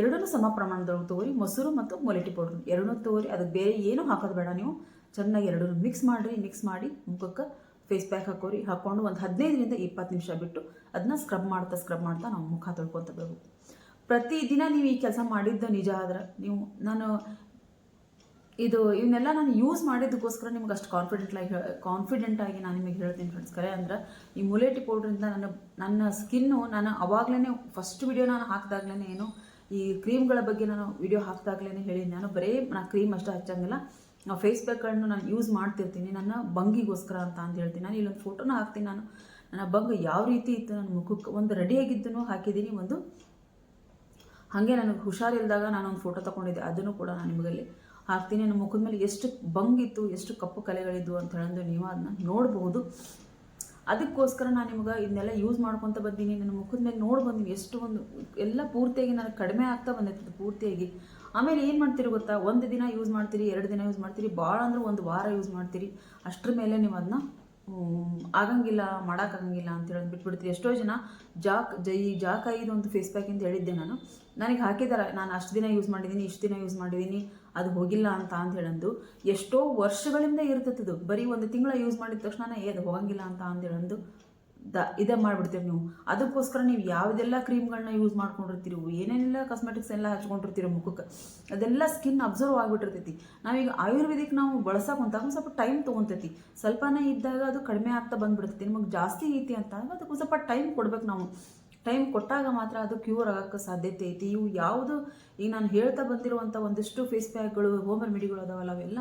ಎರಡನ್ನೂ ಸಮ ಪ್ರಮಾಣದೊಳಗೆ ತೊಗೊರಿ, ಮೊಸರು ಮತ್ತು ಮೊಲೇಟಿ ಪೌಡ್ರು ಎರಡನ್ನೂ ತೊಗೊರಿ ಅದಕ್ಕೆ ಬೇರೆ ಏನೂ ಹಾಕೋದು ಬೇಡ ನೀವು. ಚೆನ್ನಾಗಿ ಎರಡನ್ನೂ ಮಿಕ್ಸ್ ಮಾಡಿರಿ ಮಿಕ್ಸ್ ಮಾಡಿ ಮುಖಕ್ಕೆ ಫೇಸ್ ಪ್ಯಾಕ್ ಹಾಕೋರಿ. ಹಾಕ್ಕೊಂಡು ಒಂದು ಹದಿನೈದರಿಂದ ಇಪ್ಪತ್ತು ನಿಮಿಷ ಬಿಟ್ಟು ಅದನ್ನ ಸ್ಕ್ರಬ್ ಮಾಡ್ತಾ ಸ್ಕ್ರಬ್ ಮಾಡ್ತಾ ನಾವು ಮುಖ ತೊಳ್ಕೊತ ಬರಬೇಕು. ಪ್ರತಿದಿನ ನೀವು ಈ ಕೆಲಸ ಮಾಡಿದ್ದು ನಿಜ ಆದ್ರೆ ನೀವು, ನಾನು ಇದು ಇವನ್ನೆಲ್ಲ ನಾನು ಯೂಸ್ ಮಾಡಿದ್ದಕ್ಕೋಸ್ಕರ ನಿಮ್ಗೆ ಅಷ್ಟು ಕಾನ್ಫಿಡೆಂಟ್ ಆಗಿ ಕಾನ್ಫಿಡೆಂಟ್ ಆಗಿ ನಾನು ನಿಮಗೆ ಹೇಳ್ತೀನಿ ಫ್ರೆಂಡ್ಸ್ ಕರೆ. ಅಂದ್ರೆ ಈ ಮುಲೇಟಿ ಪೌಡ್ರಿಂದ ನನ್ನ ನನ್ನ ಸ್ಕಿನ್ನು ನಾನು ಅವಾಗಲೇ ಫಸ್ಟ್ ವಿಡಿಯೋ ನಾನು ಹಾಕಿದಾಗ್ಲೇ ಏನು, ಈ ಕ್ರೀಮ್ಗಳ ಬಗ್ಗೆ ನಾನು ವಿಡಿಯೋ ಹಾಕಿದಾಗ್ಲೇ ಹೇಳಿ ನಾನು ಬರೀ, ನಾ ಕ್ರೀಮ್ ಅಷ್ಟೇ ಹಚ್ಚಂಗಿಲ್ಲ. ಫೇಸ್ ಪ್ಯಾಕ್ಗಳನ್ನು ನಾನು ಯೂಸ್ ಮಾಡ್ತಿರ್ತೀನಿ. ನನ್ನ ಬಂಗಿಗೋಸ್ಕರ ಅಂತ ಅಂತ ಹೇಳ್ತೀನಿ. ನಾನು ಇಲ್ಲೊಂದು ಫೋಟೋನ ಹಾಕ್ತೀನಿ ನಾನು. ನನ್ನ ಬಂಗ್ ಯಾವ ರೀತಿ ಇತ್ತು, ನನ್ನ ಮುಖಕ್ಕೆ ಒಂದು ರೆಡಿಯಾಗಿದ್ದನ್ನು ಹಾಕಿದ್ದೀನಿ. ಒಂದು, ಹಾಗೆ ನನಗೆ ಹುಷಾರಿಲ್ದಾಗ ನಾನು ಒಂದು ಫೋಟೋ ತೊಗೊಂಡಿದ್ದೆ. ಅದನ್ನು ಕೂಡ ನಾನು ನಿಮಗಲ್ಲಿ ಹಾಕ್ತೀನಿ ನನ್ನ ಮುಖದ ಮೇಲೆ ಎಷ್ಟು ಬಂಗಿತ್ತು, ಎಷ್ಟು ಕಪ್ಪು ಕಲೆಗಳಿದ್ವು ಅಂತ ಹೇಳಂದು ನೀವು ಅದನ್ನ ನೋಡಬಹುದು ಅದಕ್ಕೋಸ್ಕರ ನಾನು ನಿಮ್ಗೆ ಇದನ್ನೆಲ್ಲ ಯೂಸ್ ಮಾಡ್ಕೊತ ಬಂದೀನಿ. ನನ್ನ ಮುಖದ ಮೇಲೆ ನೋಡಿ ಬಂದೀನಿ. ಎಷ್ಟು ಒಂದು ಎಲ್ಲ ಪೂರ್ತಿಯಾಗಿ ನನಗೆ ಕಡಿಮೆ ಆಗ್ತಾ ಬಂದೈತೆ ಪೂರ್ತಿಯಾಗಿ. ಆಮೇಲೆ ಏನು ಮಾಡ್ತೀರಿ ಗೊತ್ತಾ? ಒಂದು ದಿನ ಯೂಸ್ ಮಾಡ್ತೀರಿ, ಎರಡು ದಿನ ಯೂಸ್ ಮಾಡ್ತೀರಿ ಭಾಳ ಅಂದ್ರೆ ಒಂದು ವಾರ ಯೂಸ್ ಮಾಡ್ತೀರಿ. ಅಷ್ಟರ ಮೇಲೆ ನೀವು ಅದನ್ನ ಆಗಂಗಿಲ್ಲ ಮಾಡೋಕ್ಕಾಗಂಗಿಲ್ಲ ಅಂತ ಹೇಳಿ ಬಿಟ್ಬಿಡ್ತೀವಿ ಎಷ್ಟೋ ಜನ ಜಾಕ್, ಜೈ ಜಾಕ್ ಆಗಿದ್ದು ಒಂದು ಫೇಸ್ ಪ್ಯಾಕ್ ಅಂತ ಹೇಳಿದ್ದೆ ನಾನು. ನನಗೆ ಹಾಕಿದ್ದಾರೆ ನಾನು ಅಷ್ಟು ದಿನ ಯೂಸ್ ಮಾಡಿದ್ದೀನಿ ಇಷ್ಟು ದಿನ ಯೂಸ್ ಮಾಡಿದ್ದೀನಿ ಅದು ಹೋಗಿಲ್ಲ ಅಂತ ಅಂತ ಹೇಳಂದು ಎಷ್ಟೋ ವರ್ಷಗಳಿಂದ ಇರ್ತೈತದು ಬರೀ ಒಂದು ತಿಂಗಳ ಯೂಸ್ ಮಾಡಿದ ತಕ್ಷಣ ಏ, ಅದು ಹೋಗಂಗಿಲ್ಲ ಅಂತ ಅಂತ ಹೇಳಂದು ದ ಇದೇ ಮಾಡಿಬಿಡ್ತೀವಿ ನೀವು. ಅದಕ್ಕೋಸ್ಕರ ನೀವು ಯಾವುದೆಲ್ಲ ಕ್ರೀಮ್ಗಳನ್ನ ಯೂಸ್ ಮಾಡ್ಕೊಂಡಿರ್ತೀರಿ, ಏನೇನೆಲ್ಲ ಕಾಸ್ಮೆಟಿಕ್ಸ್ ಎಲ್ಲ ಹಚ್ಕೊಂಡಿರ್ತೀರಿ ಮುಖಕ್ಕೆ, ಅದೆಲ್ಲ ಸ್ಕಿನ್ ಅಬ್ಸರ್ವ್ ಆಗಿಬಿಟ್ಟಿರ್ತೈತಿ. ನಾವೀಗ ಆಯುರ್ವೇದಿಕ್ ನಾವು ಬಳಸಕ್ಕೆ ಸ್ವಲ್ಪ ಟೈಮ್ ತೊಗೊತೈತಿ. ಸ್ವಲ್ಪನೇ ಇದ್ದಾಗ ಅದು ಕಡಿಮೆ ಆಗ್ತಾ ಬಂದ್ಬಿಡ್ತೈತಿ. ನಿಮಗೆ ಜಾಸ್ತಿ ಐತಿ ಅಂತ ಅದಕ್ಕೆ ಸ್ವಲ್ಪ ಟೈಮ್ ಕೊಡ್ಬೇಕು ನಾವು. ಟೈಮ್ ಕೊಟ್ಟಾಗ ಮಾತ್ರ ಅದು ಕ್ಯೂರ್ ಆಗೋಕ್ಕೆ ಸಾಧ್ಯತೆ ಐತಿ. ಇವು ಯಾವುದು ಈಗ ನಾನು ಹೇಳ್ತಾ ಬಂದಿರುವಂಥ ಒಂದಿಷ್ಟು ಫೇಸ್ ಪ್ಯಾಕ್ಗಳು ಹೋಮ್ ರೆಮಿಡಿಗಳು ಅದಾವಲ್ಲ ಅವೆಲ್ಲ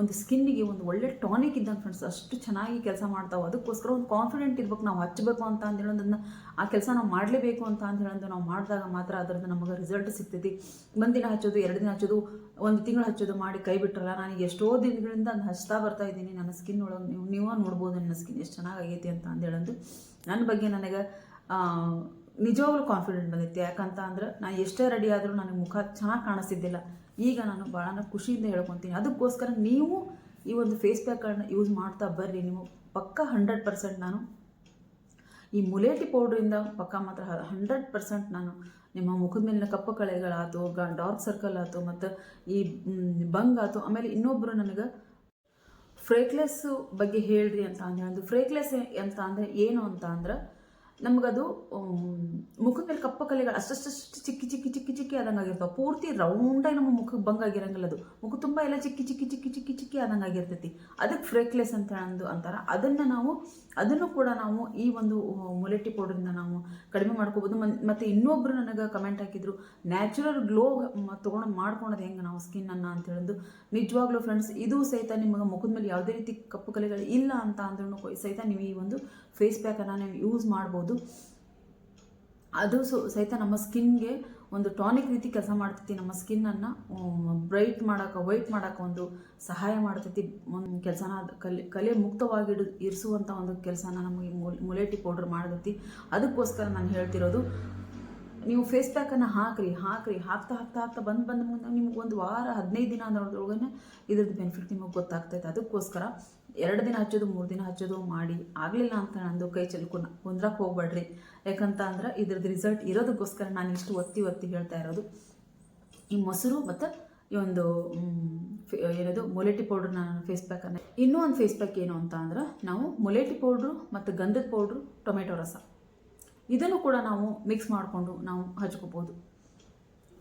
ಒಂದು ಸ್ಕಿನ್ನಿಗೆ ಒಂದು ಒಳ್ಳೆ ಟಾನಿಕ್ ಇದ್ದಂಗೆ ಫ್ರೆಂಡ್ಸ್ ಅಷ್ಟು ಚೆನ್ನಾಗಿ ಕೆಲಸ ಮಾಡ್ತಾವೆ. ಅದಕ್ಕೋಸ್ಕರ ಒಂದು ಕಾನ್ಫಿಡೆಂಟ್ ಇರ್ಬೇಕು, ನಾವು ಹಚ್ಚಬೇಕು ಅಂತ ಅಂದ್ ಹೇಳೋದನ್ನ ಆ ಕೆಲಸ ನಾವು ಮಾಡಲೇಬೇಕು ಅಂತ ಹೇಳೋದು ನಾವು ಮಾಡಿದಾಗ ಮಾತ್ರ ಅದರದ್ದು ನಮಗೆ ರಿಸಲ್ಟ್ ಸಿಗ್ತೈತಿ. ಒಂದಿನ ದಿನ ಹಚ್ಚೋದು, ಎರಡು ದಿನ ಹಚ್ಚೋದು, ಒಂದು ತಿಂಗಳು ಹಚ್ಚೋದು ಮಾಡಿ ಕೈ ಬಿಟ್ರಲ್ಲ, ನಾನು ಎಷ್ಟೋ ದಿನಗಳಿಂದ ನಾನು ಹಚ್ತಾ ಬರ್ತಾ ಇದ್ದೀನಿ. ನನ್ನ ಸ್ಕಿನ್ ಒಳಗೆ ನೀವು ನೀವು ನೋಡ್ಬೋದು ನನ್ನ ಸ್ಕಿನ್ ಎಷ್ಟು ಚೆನ್ನಾಗೈತಿ ಅಂತ ಅಂದೇಳಂದು ನನ್ನ ಬಗ್ಗೆ ನನಗೆ ನಿಜವಾಗ್ಲೂ ಕಾನ್ಫಿಡೆಂಟ್ ಬಂದೈತಿ ಯಾಕಂತ ಅಂದ್ರೆ ನಾನು ಎಷ್ಟೇ ರೆಡಿ ಆದರೂ ನನಗೆ ಮುಖ ಚೆನ್ನಾಗಿ ಕಾಣಿಸ್ತಿದ್ದಿಲ್ಲ. ಈಗ ನಾನು ಭಾಳ ಖುಷಿಯಿಂದ ಹೇಳ್ಕೊತೀನಿ. ಅದಕ್ಕೋಸ್ಕರ ನೀವು ಈ ಒಂದು ಫೇಸ್ ಪ್ಯಾಕ್ಗಳನ್ನ ಯೂಸ್ ಮಾಡ್ತಾ ಬರ್ರಿ. ನೀವು ಪಕ್ಕ ಹಂಡ್ರೆಡ್ ಪರ್ಸೆಂಟ್ ನಾನು ಈ ಮುಲೇಟಿ ಪೌಡ್ರಿಂದ ಪಕ್ಕ ಮಾತ್ರ ಹಂಡ್ರೆಡ್ ಪರ್ಸೆಂಟ್ ನಾನು ನಿಮ್ಮ ಮುಖದ ಮೇಲಿನ ಕಪ್ಪು ಕಳೆಗಳಾಯ್ತು ಗ ಡಾರ್ಕ್ ಸರ್ಕಲ್ ಆಯ್ತು ಮತ್ತು ಈ ಬಂಗ್ ಆಯ್ತು ಆಮೇಲೆ ಇನ್ನೊಬ್ಬರು ನನಗೆ ಫ್ರೇಕ್ಲೆಸ್ಸು ಬಗ್ಗೆ ಹೇಳ್ರಿ ಅಂತ ಅಂದ್ರೆ ಫ್ರೇಕ್ಲೆಸ್ ಅಂತ ಅಂದರೆ ಏನು ಅಂತ ಅಂದ್ರೆ ನಮಗದು ಮುಖದ ಮೇಲೆ ಕಪ್ಪ ಕಲೆಗಳು ಅಷ್ಟಷ್ಟು ಚಿಕ್ಕಿ ಚಿಕ್ಕಿ ಚಿಕ್ಕಿ ಚಿಕ್ಕಿ ಆದಂಗೆ ಆಗಿರ್ತಾವೆ ಪೂರ್ತಿ ರೌಂಡಾಗಿ ನಮ್ಮ ಮುಖಕ್ಕೆ ಬಂಗ ಆಗಿರಂಗಿಲ್ಲ ಅದು. ಮುಖ ತುಂಬ ಎಲ್ಲ ಚಿಕ್ಕಿ ಚಿಕ್ಕಿ ಚಿಕ್ಕಿ ಚಿಕ್ಕಿ ಚಿಕ್ಕಿ ಆದಂಗೆ ಆಗಿರ್ತೈತಿ ಅದಕ್ಕೆ ಫ್ರೇಕ್ಲೆಸ್ ಅಂತ ಅಂದು ಅಂತಾರೆ. ಅದನ್ನು ನಾವು, ಅದನ್ನು ಕೂಡ ನಾವು ಈ ಒಂದು ಮುಲೆಟ್ಟಿ ಪೌಡ್ರಿಂದ ನಾವು ಕಡಿಮೆ ಮಾಡ್ಕೋಬೋದು. ಮತ್ತು ಇನ್ನೊಬ್ಬರು ನನಗೆ ಕಮೆಂಟ್ ಹಾಕಿದ್ರು ನ್ಯಾಚುರಲ್ ಗ್ಲೋ ತೊಗೊಂಡು ಮಾಡ್ಕೊಳೋದು ಹೆಂಗೆ ನಾವು ಸ್ಕಿನ್ನನ್ನು ಅಂತ ಹೇಳಿದ್ದು ನಿಜವಾಗ್ಲೂ ಫ್ರೆಂಡ್ಸ್ ಇದು ಸಹಿತ ನಿಮಗೆ ಮುಖದ ಮೇಲೆ ಯಾವುದೇ ರೀತಿ ಕಪ್ಪು ಕಲೆಗಳು ಇಲ್ಲ ಅಂತ ಅಂದ್ರೂ ಸಹಿತ ನೀವು ಈ ಒಂದು ಫೇಸ್ ಪ್ಯಾಕನ್ನು ನೀವು ಯೂಸ್ ಮಾಡ್ಬೋದು. ಅದು ಸೊ, ಸಹಿತ ನಮ್ಮ ಸ್ಕಿನ್ಗೆ ಒಂದು ಟಾನಿಕ್ ರೀತಿ ಕೆಲಸ ಮಾಡ್ತೈತಿ. ನಮ್ಮ ಸ್ಕಿನ್ನನ್ನು ಬ್ರೈಟ್ ಮಾಡೋಕೆ, ವೈಟ್ ಮಾಡೋಕೆ ಒಂದು ಸಹಾಯ ಮಾಡ್ತೈತಿ. ಒಂದು ಕೆಲಸನ ಕಲೆ ಕಲೆ ಮುಕ್ತವಾಗಿ ಇಡು ಇರಿಸುವಂಥ ಒಂದು ಕೆಲಸನ ನಮಗೆ ಮುಲ್- ಮುಲೇಟಿ ಪೌಡ್ರ್ ಮಾಡ್ತೈತಿ. ಅದಕ್ಕೋಸ್ಕರ ನಾನು ಹೇಳ್ತಿರೋದು ನೀವು ಫೇಸ್ ಪ್ಯಾಕನ್ನು ಹಾಕ್ರಿ ಹಾಕ್ರಿ, ಹಾಕ್ತಾ ಹಾಕ್ತಾ ಹಾಕ್ತಾ ಬಂದು ಬಂದು ಮುಂದೆ ನಿಮ್ಗೆ ಒಂದು ವಾರ ಹದಿನೈದು ದಿನ ಅನ್ನೋದ್ರೊಳಗನೆ ಇದ್ರದ್ದು ಬೆನಿಫಿಟ್ ನಿಮಗೆ ಗೊತ್ತಾಗ್ತೈತೆ. ಅದಕ್ಕೋಸ್ಕರ ಎರಡು ದಿನ ಹಚ್ಚೋದು, ಮೂರು ದಿನ ಹಚ್ಚೋದು ಮಾಡಿ ಆಗಲಿಲ್ಲ ಅಂತ ನಂದು ಕೈ ಚೆಲ್ಕೊಂಡು ಕುಂದ್ರಕ್ಕೆ ಹೋಗ್ಬೇಡ್ರಿ. ಯಾಕಂತ ಅಂದ್ರೆ ಇದ್ರದ್ದು ರಿಸಲ್ಟ್ ಇರೋದಕ್ಕೋಸ್ಕರ ನಾನು ಇಷ್ಟು ಒತ್ತಿ ಒತ್ತಿ ಹೇಳ್ತಾ ಇರೋದು. ಈ ಮೊಸರು ಮತ್ತು ಈ ಒಂದು ಏನದು ಮೊಲೆಟಿ ಪೌಡ್ರ್ ನಾನು ಫೇಸ್ ಪ್ಯಾಕನ್ನು ಇನ್ನೂ ಒಂದು ಫೇಸ್ ಪ್ಯಾಕ್ ಏನು ಅಂತ ಅಂದ್ರೆ ನಾವು ಮೊಲೆಟಿ ಪೌಡ್ರು ಮತ್ತು ಗಂಧದ ಪೌಡ್ರು ಟೊಮೆಟೊ ರಸ. ಇದನ್ನು ಕೂಡ ನಾವು ಮಿಕ್ಸ್ ಮಾಡಿಕೊಂಡು ನಾವು ಹಚ್ಕೋಬೋದು.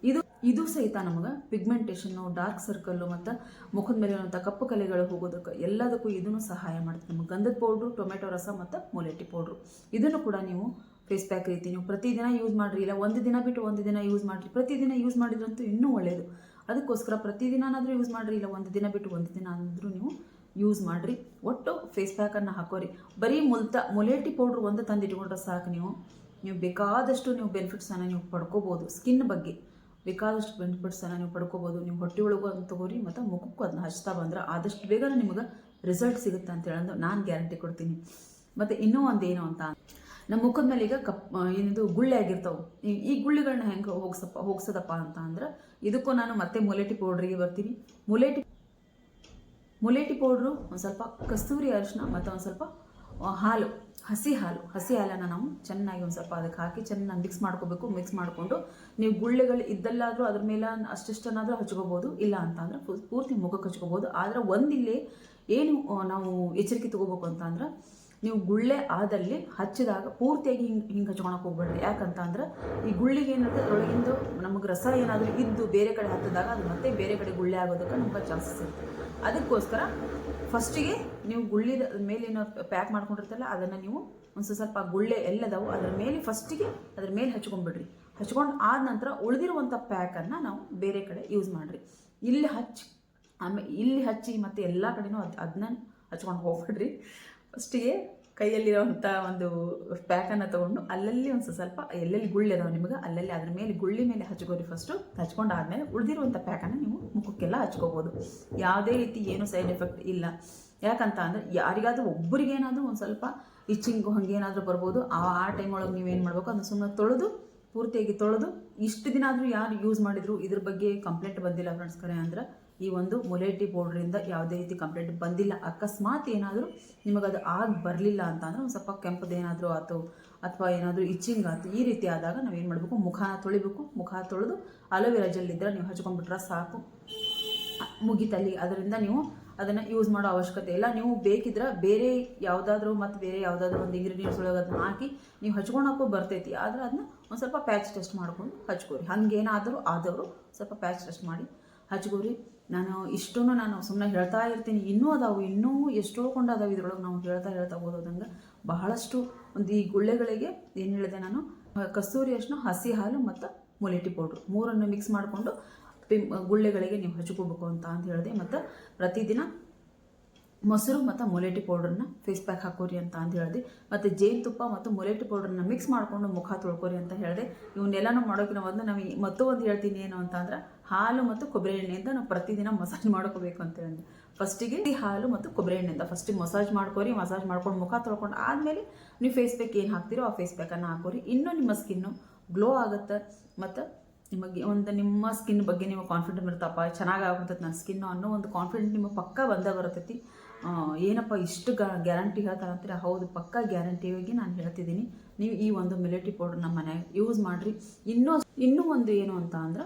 ಇದು ಇದು ಸಹಿತ ನಮಗೆ ಪಿಗ್ಮೆಂಟೇಷನ್ನು ಡಾರ್ಕ್ ಸರ್ಕಲ್ಲು ಮತ್ತು ಮುಖದ ಮೇಲೆ ಇರುವಂಥ ಕಪ್ಪು ಕಲೆಗಳು ಹೋಗೋದಕ್ಕೆ ಎಲ್ಲದಕ್ಕೂ ಇದನ್ನು ಸಹಾಯ ಮಾಡುತ್ತೆ. ನಮಗೆ ಗಂಧದ ಪೌಡ್ರು ಟೊಮೆಟೊ ರಸ ಮತ್ತು ಮೊಲೆಟಿ ಪೌಡ್ರು ಇದನ್ನು ಕೂಡ ನೀವು ಫೇಸ್ ಪ್ಯಾಕ್ ರೀತಿ ನೀವು ಪ್ರತಿದಿನ ಯೂಸ್ ಮಾಡಿರಿ. ಇಲ್ಲ, ಒಂದು ದಿನ ಬಿಟ್ಟು ಒಂದು ದಿನ ಯೂಸ್ ಮಾಡಿರಿ. ಪ್ರತಿದಿನ ಯೂಸ್ ಮಾಡಿದ್ರಂತೂ ಇನ್ನೂ ಒಳ್ಳೆಯದು ಅದಕ್ಕೋಸ್ಕರ ಪ್ರತಿದಿನಾನಾದರೂ ಯೂಸ್ ಮಾಡಿರಿ. ಇಲ್ಲ, ಒಂದು ದಿನ ಬಿಟ್ಟು ಒಂದು ದಿನ ಆದರೂ ನೀವು ಯೂಸ್ ಮಾಡಿರಿ. ಒಟ್ಟು ಫೇಸ್ ಪ್ಯಾಕನ್ನು ಹಾಕೋರಿ. ಬರೀ ಮುಲ್ತ, ಮುಲೇಟಿ ಪೌಡ್ರ್ ಒಂದು ತಂದಿಟ್ಕೊಂಡ್ರೆ ಸಾಕು ನೀವು. ನೀವು ಬೇಕಾದಷ್ಟು ನೀವು ಬೆನಿಫಿಟ್ಸನ್ನು ನೀವು ಪಡ್ಕೋಬೋದು. ಸ್ಕಿನ್ ಬಗ್ಗೆ ಬೇಕಾದಷ್ಟು ಬೆನಿಫಿಟ್ಸನ್ನು ನೀವು ಪಡ್ಕೋಬೋದು. ನೀವು ಹೊಟ್ಟೆ ಒಳಗೂ ಅದನ್ನು ತಗೋರಿ, ಮತ್ತು ಮುಖಕ್ಕೂ ಅದನ್ನ ಹಚ್ತಾ ಬಂದ್ರೆ ಆದಷ್ಟು ಬೇಗ ನಿಮಗೆ ರಿಸಲ್ಟ್ ಸಿಗುತ್ತೆ ಅಂತ ಹೇಳೋದು ನಾನು ಗ್ಯಾರಂಟಿ ಕೊಡ್ತೀನಿ. ಮತ್ತು ಇನ್ನೂ ಒಂದು ಏನು ಅಂತ ನಮ್ಮ ಮುಖದ ಮೇಲೆ ಈಗ ಕಪ್ ಏನಿದು ಗುಳ್ಳೆ ಆಗಿರ್ತಾವೆ. ಈ- ಗುಳ್ಳೆಗಳನ್ನ ಹೆಂಗೆ ಹೋಗ್ಸಪ್ಪ, ಹೋಗ್ಸೋದಪ್ಪ ಅಂತ ಅಂದ್ರೆ, ಇದಕ್ಕೂ ನಾನು ಮತ್ತೆ ಮುಲೇಟಿ ಪೌಡ್ರಿಗೆ ಬರ್ತೀನಿ. ಮುಲೇಟಿ ಮುಲೇಟಿ ಪೌಡ್ರು, ಒಂದು ಸ್ವಲ್ಪ ಕಸ್ತೂರಿ ಅರಿಶಿನ ಮತ್ತು ಒಂದು ಸ್ವಲ್ಪ ಹಾಲು, ಹಸಿ ಹಾಲು. ಹಸಿ ಹಾಲನ್ನು ನಾವು ಚೆನ್ನಾಗಿ ಒಂದು ಸ್ವಲ್ಪ ಅದಕ್ಕೆ ಹಾಕಿ ಚೆನ್ನಾಗಿ ಮಿಕ್ಸ್ ಮಾಡ್ಕೋಬೇಕು. ಮಿಕ್ಸ್ ಮಾಡಿಕೊಂಡು ನೀವು ಗುಳ್ಳೆಗಳು ಇದ್ದಲ್ಲಾದರೂ ಅದ್ರ ಮೇಲೆ ಅಷ್ಟಿಷ್ಟನ್ನಾದರೂ ಹಚ್ಕೋಬೋದು. ಇಲ್ಲ ಅಂತ ಅಂದ್ರೆ ಪೂರ್ತಿ ಮುಖಕ್ಕೆ ಹಚ್ಕೋಬೋದು. ಆದರೆ ಒಂದಿಲ್ಲಿ ಏನು ನಾವು ಎಚ್ಚರಿಕೆ ತಗೋಬೇಕು ಅಂತ ಅಂದ್ರೆ ನೀವು ಗುಳ್ಳೆ ಆದಲ್ಲಿ ಹಚ್ಚಿದಾಗ ಪೂರ್ತಿಯಾಗಿ ಹಿಂಗೆ ಹಿಂಗೆ ಹಚ್ಕೊಳಕ್ಕೆ ಹೋಗ್ಬೇಡ್ರಿ. ಯಾಕಂತ ಅಂದ್ರೆ ಈ ಗುಳ್ಳಿಗೆ ಏನಿರುತ್ತೆ, ಅದರೊಳಗಿಂದು ನಮಗೆ ರಸ ಏನಾದರೂ ಇದ್ದು ಬೇರೆ ಕಡೆ ಹತ್ತಿದಾಗ ಅದು ಮತ್ತೆ ಬೇರೆ ಕಡೆ ಗುಳ್ಳೆ ಆಗೋದಕ್ಕೆ ನಮ್ಗೆ ಚಾನ್ಸಸ್ ಇರುತ್ತೆ. ಅದಕ್ಕೋಸ್ಕರ ಫಸ್ಟಿಗೆ ನೀವು ಗುಳ್ಳಿದ ಮೇಲೇನೋ ಪ್ಯಾಕ್ ಮಾಡ್ಕೊಂಡಿರ್ತಲ್ಲ ಅದನ್ನು ನೀವು ಒಂದು ಸ್ವಲ್ಪ ಗುಳ್ಳೆ ಎಲ್ಲದವು ಅದರ ಮೇಲೆ ಫಸ್ಟಿಗೆ ಅದ್ರ ಮೇಲೆ ಹಚ್ಕೊಂಡ್ಬಿಡ್ರಿ. ಹಚ್ಕೊಂಡು ಆದ ನಂತರ ಉಳಿದಿರುವಂಥ ಪ್ಯಾಕನ್ನು ನಾವು ಬೇರೆ ಕಡೆ ಯೂಸ್ ಮಾಡಿರಿ. ಇಲ್ಲಿ ಹಚ್ಚಿ ಆಮೇಲೆ ಇಲ್ಲಿ ಹಚ್ಚಿ ಮತ್ತು ಎಲ್ಲ ಕಡೆನೂ ಅದು ಅದನ್ನ ಹಚ್ಕೊಂಡು ಹೋಗ್ಬಿಡ್ರಿ. ಫಸ್ಟಿಗೆ ಕೈಯಲ್ಲಿರೋವಂಥ ಒಂದು ಪ್ಯಾಕನ್ನು ತೊಗೊಂಡು ಅಲ್ಲಲ್ಲಿ ಒಂದು ಸ್ವಲ್ಪ ಎಲ್ಲೆಲ್ಲಿ ಗುಳ್ಳೆ ಅದಾವೆ ನಿಮಗೆ, ಅಲ್ಲಲ್ಲಿ ಅದ್ರ ಮೇಲೆ ಗುಳ್ಳಿ ಮೇಲೆ ಹಚ್ಕೋರಿ ಫಸ್ಟು ಹಚ್ಕೊಂಡು ಆದಮೇಲೆ ಉಳಿದಿರುವಂಥ ಪ್ಯಾಕನ್ನು ನೀವು ಮುಖಕ್ಕೆಲ್ಲ ಹಚ್ಕೋಬೋದು. ಯಾವುದೇ ರೀತಿ ಏನು ಸೈಡ್ ಎಫೆಕ್ಟ್ ಇಲ್ಲ. ಯಾಕಂತ ಅಂದರೆ ಯಾರಿಗಾದರೂ ಒಬ್ಬರಿಗೇನಾದರೂ ಒಂದು ಸ್ವಲ್ಪ ಇಚ್ಚಿಂಗು ಹಾಗೇನಾದರೂ ಬರ್ಬೋದು. ಆ ಆ ಟೈಮ್ ಒಳಗೆ ನೀವೇನು ಮಾಡಬೇಕು? ಅದನ್ನು ಸುಮ್ಮನೆ ತೊಳೆದು, ಪೂರ್ತಿಯಾಗಿ ತೊಳೆದು, ಇಷ್ಟು ದಿನ ಆದರೂ ಯಾರು ಯೂಸ್ ಮಾಡಿದ್ರು, ಇದ್ರ ಬಗ್ಗೆ ಕಂಪ್ಲೇಂಟ್ ಬಂದಿಲ್ಲ ಫ್ರೆಂಡ್ಸ್ ಕರೆ ಅಂದ್ರೆ ಈ ಒಂದು ಮುಲೇಟಿ ಪೌಡ್ರಿಂದ ಯಾವುದೇ ರೀತಿ ಕಂಪ್ಲೇಂಟ್ ಬಂದಿಲ್ಲ. ಅಕಸ್ಮಾತ್ ಏನಾದರೂ ನಿಮಗದು ಆಗಿ ಬರಲಿಲ್ಲ ಅಂತ ಅಂದರೆ ಒಂದು ಸ್ವಲ್ಪ ಕೆಂಪದೇನಾದರೂ ಆಯಿತು ಅಥವಾ ಏನಾದರೂ ಇಚ್ಚಿಂಗ್ ಆಯಿತು ಈ ರೀತಿ ಆದಾಗ ನಾವೇನು ಮಾಡಬೇಕು? ಮುಖ ತೊಳಿಬೇಕು. ಮುಖ ತೊಳೆದು ಅಲೋವೆರಾ ಜೆಲ್ ಇದ್ದರೆ ನೀವು ಹಚ್ಕೊಂಡ್ಬಿಟ್ರೆ ಸಾಕು. ಮುಗಿತಲ್ಲಿ. ಅದರಿಂದ ನೀವು ಅದನ್ನು ಯೂಸ್ ಮಾಡೋ ಅವಶ್ಯಕತೆ ಇಲ್ಲ. ನೀವು ಬೇಕಿದ್ರೆ ಬೇರೆ ಯಾವುದಾದ್ರೂ ಮತ್ತು ಬೇರೆ ಯಾವುದಾದ್ರೂ ಒಂದು ಇಂಗ್ರೀಡಿಯೆಂಟ್ಸ್ ಒಳಗೆ ಅದನ್ನು ಹಾಕಿ ನೀವು ಹಚ್ಕೊಳಕ್ಕೂ ಬರ್ತೈತಿ. ಆದರೆ ಅದನ್ನ ಒಂದು ಸ್ವಲ್ಪ ಪ್ಯಾಚ್ ಟೆಸ್ಟ್ ಮಾಡ್ಕೊಂಡು ಹಚ್ಕೋರಿ. ಹಂಗೇನಾದರೂ ಆದವರು ಸ್ವಲ್ಪ ಪ್ಯಾಚ್ ಟೆಸ್ಟ್ ಮಾಡಿ ಹಚ್ಕೋರಿ. ನಾನು ಇಷ್ಟೂ ನಾನು ಸುಮ್ಮನೆ ಹೇಳ್ತಾ ಇರ್ತೀನಿ. ಇನ್ನೂ ಅದಾವು, ಇನ್ನೂ ಎಷ್ಟೋ ಕೊಂಡು ಅದಾವೆ ಇದ್ರೊಳಗೆ ನಾವು ಹೇಳ್ತಾ ಹೇಳ್ತಾ ಓದೋದಂಗೆ ಬಹಳಷ್ಟು ಒಂದು ಈ ಗುಳ್ಳೆಗಳಿಗೆ ಏನು ಹೇಳಿದೆ ನಾನು, ಕಸ್ತೂರಿ ಅಷ್ಟು ಹಸಿ ಹಾಲು ಮತ್ತು ಮುಲೇಟಿ ಪೌಡ್ರು ಮೂರನ್ನು ಮಿಕ್ಸ್ ಮಾಡಿಕೊಂಡು ಗುಳ್ಳೆಗಳಿಗೆ ನೀವು ಹಚ್ಕೋಬೇಕು ಅಂತ ಅಂತ ಹೇಳಿದೆ. ಮತ್ತು ಪ್ರತಿದಿನ ಮೊಸರು ಮತ್ತು ಮೊಲೇಟಿ ಪೌಡ್ರನ್ನ ಫೇಸ್ ಪ್ಯಾಕ್ ಹಾಕೋರಿ ಅಂತ ಅಂತ ಹೇಳಿದೆ. ಮತ್ತು ಜೇನುತುಪ್ಪ ಮತ್ತು ಮೊಲೇಟಿ ಪೌಡ್ರನ್ನ ಮಿಕ್ಸ್ ಮಾಡಿಕೊಂಡು ಮುಖ ತೊಳ್ಕೊರಿ ಅಂತ ಹೇಳಿದೆ. ಇವನ್ನೆಲ್ಲನೂ ಮಾಡೋಕ್ಕಿಂತ ಮೊದಲು ನಾವು ಮತ್ತೊಂದು ಹೇಳ್ತೀನಿ ಏನು ಅಂತ ಅಂದ್ರೆ ಹಾಲು ಮತ್ತು ಕೊಬ್ಬರಿ ಎಣ್ಣೆಯಿಂದ ನಾವು ಪ್ರತಿದಿನ ಮಸಾಜ್ ಮಾಡ್ಕೋಬೇಕು ಅಂತ ಹೇಳಿದೆ. ಫಸ್ಟಿಗೆ ಹಾಲು ಮತ್ತು ಕೊಬ್ಬರಿ ಎಣ್ಣೆಯಿಂದ ಫಸ್ಟಿಗೆ ಮಸಾಜ್ ಮಾಡ್ಕೋರಿ ಮಸಾಜ್ ಮಾಡ್ಕೊಂಡು ಮುಖ ತೊಳ್ಕೊಂಡು ಆದಮೇಲೆ ನೀವು ಫೇಸ್ ಪ್ಯಾಕ್ ಏನು ಹಾಕ್ತೀರೋ ಆ ಫೇಸ್ ಪ್ಯಾಕನ್ನು ಹಾಕೋರಿ. ಇನ್ನೂ ನಿಮ್ಮ ಸ್ಕಿನ್ನು ಗ್ಲೋ ಆಗುತ್ತೆ ಮತ್ತು ನಿಮಗೆ ಒಂದು ನಿಮ್ಮ ಸ್ಕಿನ್ ಬಗ್ಗೆ ನಿಮಗೆ ಕಾನ್ಫಿಡೆಂಟ್ ಇರ್ತಪ್ಪ, ಚೆನ್ನಾಗಿ ಆಗುತ್ತೆ ನನ್ನ ಸ್ಕಿನ್ನು ಅನ್ನೋ ಒಂದು ಕಾನ್ಫಿಡೆಂಟ್ ನಿಮಗೆ ಪಕ್ಕ ಬಂದೇ ಬರ್ತೈತಿ. ಏನಪ್ಪ, ಇಷ್ಟು ಗ್ಯಾರಂಟಿ ಹೇಳ್ತಾರೆ ಅಂತೀರ? ಹೌದು, ಪಕ್ಕ ಗ್ಯಾರಂಟಿಯಾಗಿ ನಾನು ಹೇಳ್ತಿದ್ದೀನಿ. ನೀವು ಈ ಒಂದು ಮಿಲಿಟಿ ಪೌಡರ್ ನಮ್ಮ ಮನೆ ಯೂಸ್ ಮಾಡಿರಿ. ಇನ್ನೂ ಇನ್ನೂ ಒಂದು ಏನು ಅಂತ ಅಂದ್ರೆ,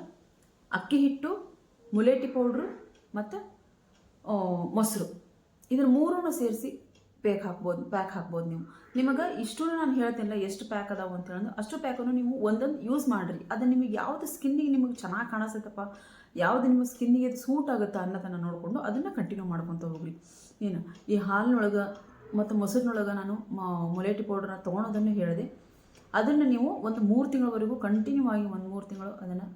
ಅಕ್ಕಿ ಹಿಟ್ಟು ಮುಲೇಟಿ ಪೌಡ್ರು ಮತ್ತು ಮೊಸರು. ಇದ್ರ ಮೂರನ್ನು ಸೇರಿಸಿ ಪ್ಯಾಕ್ ಹಾಕ್ಬೋದು ಪ್ಯಾಕ್ ಹಾಕ್ಬೋದು ನೀವು. ನಿಮಗೆ ಇಷ್ಟು ನಾನು ಹೇಳ್ತೀನಿಲ್ಲ ಎಷ್ಟು ಪ್ಯಾಕ್ ಅದಾವ ಅಂತ ಹೇಳಿದ್ರೆ ಅಷ್ಟು ಪ್ಯಾಕನ್ನು ನೀವು ಒಂದೊಂದು ಯೂಸ್ ಮಾಡಿರಿ. ಅದು ನಿಮಗೆ ಯಾವುದು ಸ್ಕಿನ್ನಿಗೆ ನಿಮಗೆ ಚೆನ್ನಾಗಿ ಕಾಣಿಸ್ತೈತಪ್ಪ. ಯಾವುದು ನಿಮ್ಮ ಸ್ಕಿನ್ನಿಗೆ ಅದು ಸೂಟ್ ಆಗುತ್ತಾ ಅನ್ನೋದನ್ನು ನೋಡಿಕೊಂಡು ಅದನ್ನು ಕಂಟಿನ್ಯೂ ಮಾಡ್ಕೊತ ಹೋಗ್ರಿ ಏನು? ಈ ಹಾಲಿನೊಳಗೆ ಮತ್ತು ಮೊಸರಿನೊಳಗೆ ನಾನು ಮೊಲೇಟಿ ಪೌಡ್ರನ್ನ ತೊಗೊಳೋದನ್ನು ಹೇಳಿದೆ. ಅದನ್ನು ನೀವು ಒಂದು ಮೂರು ತಿಂಗಳವರೆಗೂ ಕಂಟಿನ್ಯೂ ಆಗಿ ಒಂದು ಮೂರು ತಿಂಗಳು ಅದನ್ನು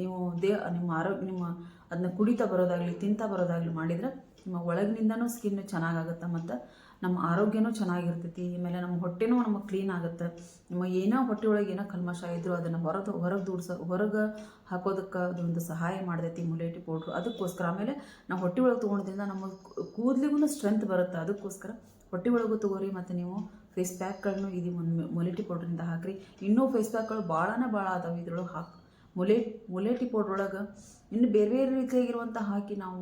ನೀವು ದೇ ನಿಮ್ಮ ಆರೋಗ್ಯ, ನಿಮ್ಮ ಅದನ್ನ ಕುಡಿತಾ ಬರೋದಾಗಲಿ, ತಿಂತಾ ಬರೋದಾಗಲಿ ಮಾಡಿದರೆ ನಿಮ್ಮ ಒಳಗಿನಿಂದನೂ ಸ್ಕಿನ್ ಚೆನ್ನಾಗಾಗುತ್ತೆ ಮತ್ತು ನಮ್ಮ ಆರೋಗ್ಯನೂ ಚೆನ್ನಾಗಿರ್ತೈತಿ ಆಮೇಲೆ ನಮ್ಮ ಹೊಟ್ಟೆನೂ ನಮಗೆ ಕ್ಲೀನ್ ಆಗುತ್ತೆ. ನಮ್ಮ ಏನೋ ಹೊಟ್ಟೆ ಒಳಗೆ ಏನೋ ಕಲ್ಮಶ ಇದ್ದರೂ ಅದನ್ನು ಹೊರದು ಹೊರಗೆ ದೂಡ್ಸ, ಹೊರಗೆ ಹಾಕೋದಕ್ಕೆ ಅದೊಂದು ಸಹಾಯ ಮಾಡ್ತೈತಿ ಮುಲೇಟಿ ಪೌಡ್ರ್. ಅದಕ್ಕೋಸ್ಕರ ಆಮೇಲೆ ನಾವು ಹೊಟ್ಟೆ ಒಳಗೆ ತೊಗೊಳೋದ್ರಿಂದ ನಮ್ಮ ಕೂದಲಿಗೂ ಸ್ಟ್ರೆಂತ್ ಬರುತ್ತೆ. ಅದಕ್ಕೋಸ್ಕರ ಹೊಟ್ಟೆ ಒಳಗೂ ತಗೋರಿ, ಮತ್ತು ನೀವು ಫೇಸ್ ಪ್ಯಾಕ್ಗಳನ್ನು ಇದು ಒಂದು ಮೊಲೇಟಿ ಪೌಡ್ರಿಂದ ಹಾಕ್ರಿ. ಇನ್ನೂ ಫೇಸ್ ಪ್ಯಾಕ್ಗಳು ಭಾಳನೇ ಭಾಳ ಅದಾವೆ ಇದ್ರೊಳಗೆ ಹಾಕಿ, ಮುಲೇ, ಮುಲೇಟಿ ಪೌಡ್ರ್ ಒಳಗೆ ಇನ್ನು ಬೇರೆ ಬೇರೆ ರೀತಿಯಾಗಿರುವಂಥ ಹಾಕಿ ನಾವು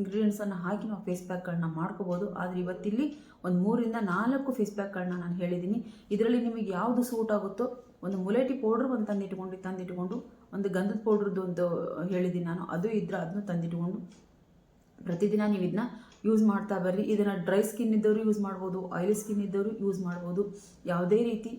ಇಂಗ್ರೀಡಿಯೆಂಟ್ಸನ್ನು ಹಾಕಿ ನಾವು ಫೇಸ್ ಪ್ಯಾಕ್ಗಳನ್ನ ಮಾಡ್ಕೋಬೋದು. ಆದರೆ ಇವತ್ತಿಲ್ಲಿ ಒಂದು ಮೂರಿಂದ ನಾಲ್ಕು ಫೇಸ್ ಪ್ಯಾಕ್ಗಳನ್ನ ನಾನು ಹೇಳಿದ್ದೀನಿ ಇದರಲ್ಲಿ ನಿಮಗೆ ಯಾವುದು ಸೂಟ್ ಆಗುತ್ತೋ ಒಂದು ಮುಲೇಟಿ ಪೌಡ್ರ್ ಒಂದು ತಂದಿಟ್ಕೊಂಡು ತಂದಿಟ್ಕೊಂಡು, ಒಂದು ಗಂಧದ ಪೌಡ್ರದ್ದು ಒಂದು ಹೇಳಿದ್ದೀನಿ ನಾನು. ಅದು ಇದ್ರೆ ಅದನ್ನು ತಂದಿಟ್ಕೊಂಡು. ಪ್ರತಿದಿನ ನೀವು ಇದನ್ನ ಯೂಸ್ ಮಾಡ್ತಾ ಬರ್ರಿ. ಇದನ್ನು ಡ್ರೈ ಸ್ಕಿನ್ ಇದ್ದವರು ಯೂಸ್ ಮಾಡ್ಬೋದು ಆಯಿಲಿ ಸ್ಕಿನ್ ಇದ್ದವರು ಯೂಸ್ ಮಾಡ್ಬೋದು. ಯಾವುದೇ ರೀತಿ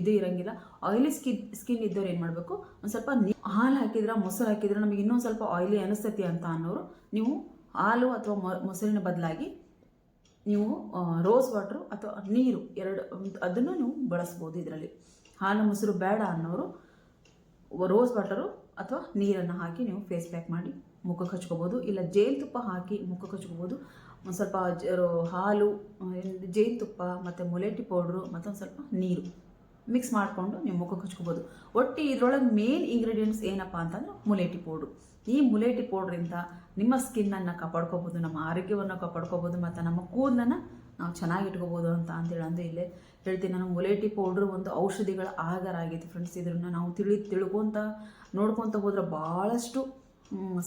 ಇದು ಇರಂಗಿಲ್ಲ. ಆಯಿಲಿ ಸ್ಕಿನ್ ಸ್ಕಿನ್ ಇದ್ದವ್ರು ಏನು ಮಾಡಬೇಕು? ಒಂದು ಸ್ವಲ್ಪ ಹಾಲು ಹಾಕಿದ್ರೆ, ಮೊಸರು ಹಾಕಿದ್ರೆ ನಮಗೆ ಇನ್ನೊಂದು ಸ್ವಲ್ಪ ಆಯಿಲಿ ಅನಿಸ್ತತಿ ಅಂತ ಅನ್ನೋರು ನೀವು ಹಾಲು ಅಥವಾ ಮೊಸರಿನ ಬದಲಾಗಿ ನೀವು ರೋಸ್ ವಾಟ್ರು ಅಥವಾ ನೀರು ಎರಡು, ಅದನ್ನು ನೀವು ಬಳಸ್ಬೋದು ಇದರಲ್ಲಿ. ಹಾಲು, ಮೊಸರು ಬೇಡ ಅನ್ನೋರು ರೋಸ್ ವಾಟರು ಅಥವಾ ನೀರನ್ನು ಹಾಕಿ ನೀವು ಫೇಸ್ ಪ್ಯಾಕ್ ಮಾಡಿ ಮುಖಕ್ಕೆ ಹಚ್ಕೋಬೋದು ಇಲ್ಲ ಜೇನುತುಪ್ಪ ಹಾಕಿ ಮುಖಕ್ಕೆ ಹಚ್ಕೋಬೋದು ಒಂದು ಸ್ವಲ್ಪ ಹಾಲು ಜೇನುತುಪ್ಪ ಮತ್ತು ಮುಲೇಟಿ ಪೌಡ್ರು ಮತ್ತೊಂದು ಸ್ವಲ್ಪ ನೀರು ಮಿಕ್ಸ್ ಮಾಡಿಕೊಂಡು ನೀವು ಮುಖಕ್ಕೆ ಹಚ್ಕೋಬೋದು ಒಟ್ಟು ಇದರೊಳಗೆ ಮೇನ್ ಇಂಗ್ರೀಡಿಯೆಂಟ್ಸ್ ಏನಪ್ಪ ಅಂತಂದ್ರೆ ಮುಲೇಟಿ ಪೌಡ್ರು ಈ ಮುಲೇಟಿ ಪೌಡ್ರಿಂದ ನಿಮ್ಮ ಸ್ಕಿನ್ನನ್ನು ಕಾಪಾಡ್ಕೋಬೋದು, ನಮ್ಮ ಆರೋಗ್ಯವನ್ನು ಕಾಪಾಡ್ಕೋಬೋದು, ಮತ್ತು ನಮ್ಮ ಕೂದಲನ್ನು ನಾವು ಚೆನ್ನಾಗಿ ಇಟ್ಕೋಬೋದು ಅಂತ ಅಂತೇಳಿ ಅಂದ್ರೆ ಇಲ್ಲೇ ಹೇಳ್ತೀನಿ. ನಾನು ಮುಲೇಟಿ ಪೌಡ್ರ್ ಒಂದು ಔಷಧಿಗಳ ಆಗಿತ್ತು ಫ್ರೆಂಡ್ಸ್ ಇದನ್ನು ನಾವು ತಿಳಿ ತಿಳ್ಕೊತ ನೋಡ್ಕೊತ ಹೋದ್ರೆ ಭಾಳಷ್ಟು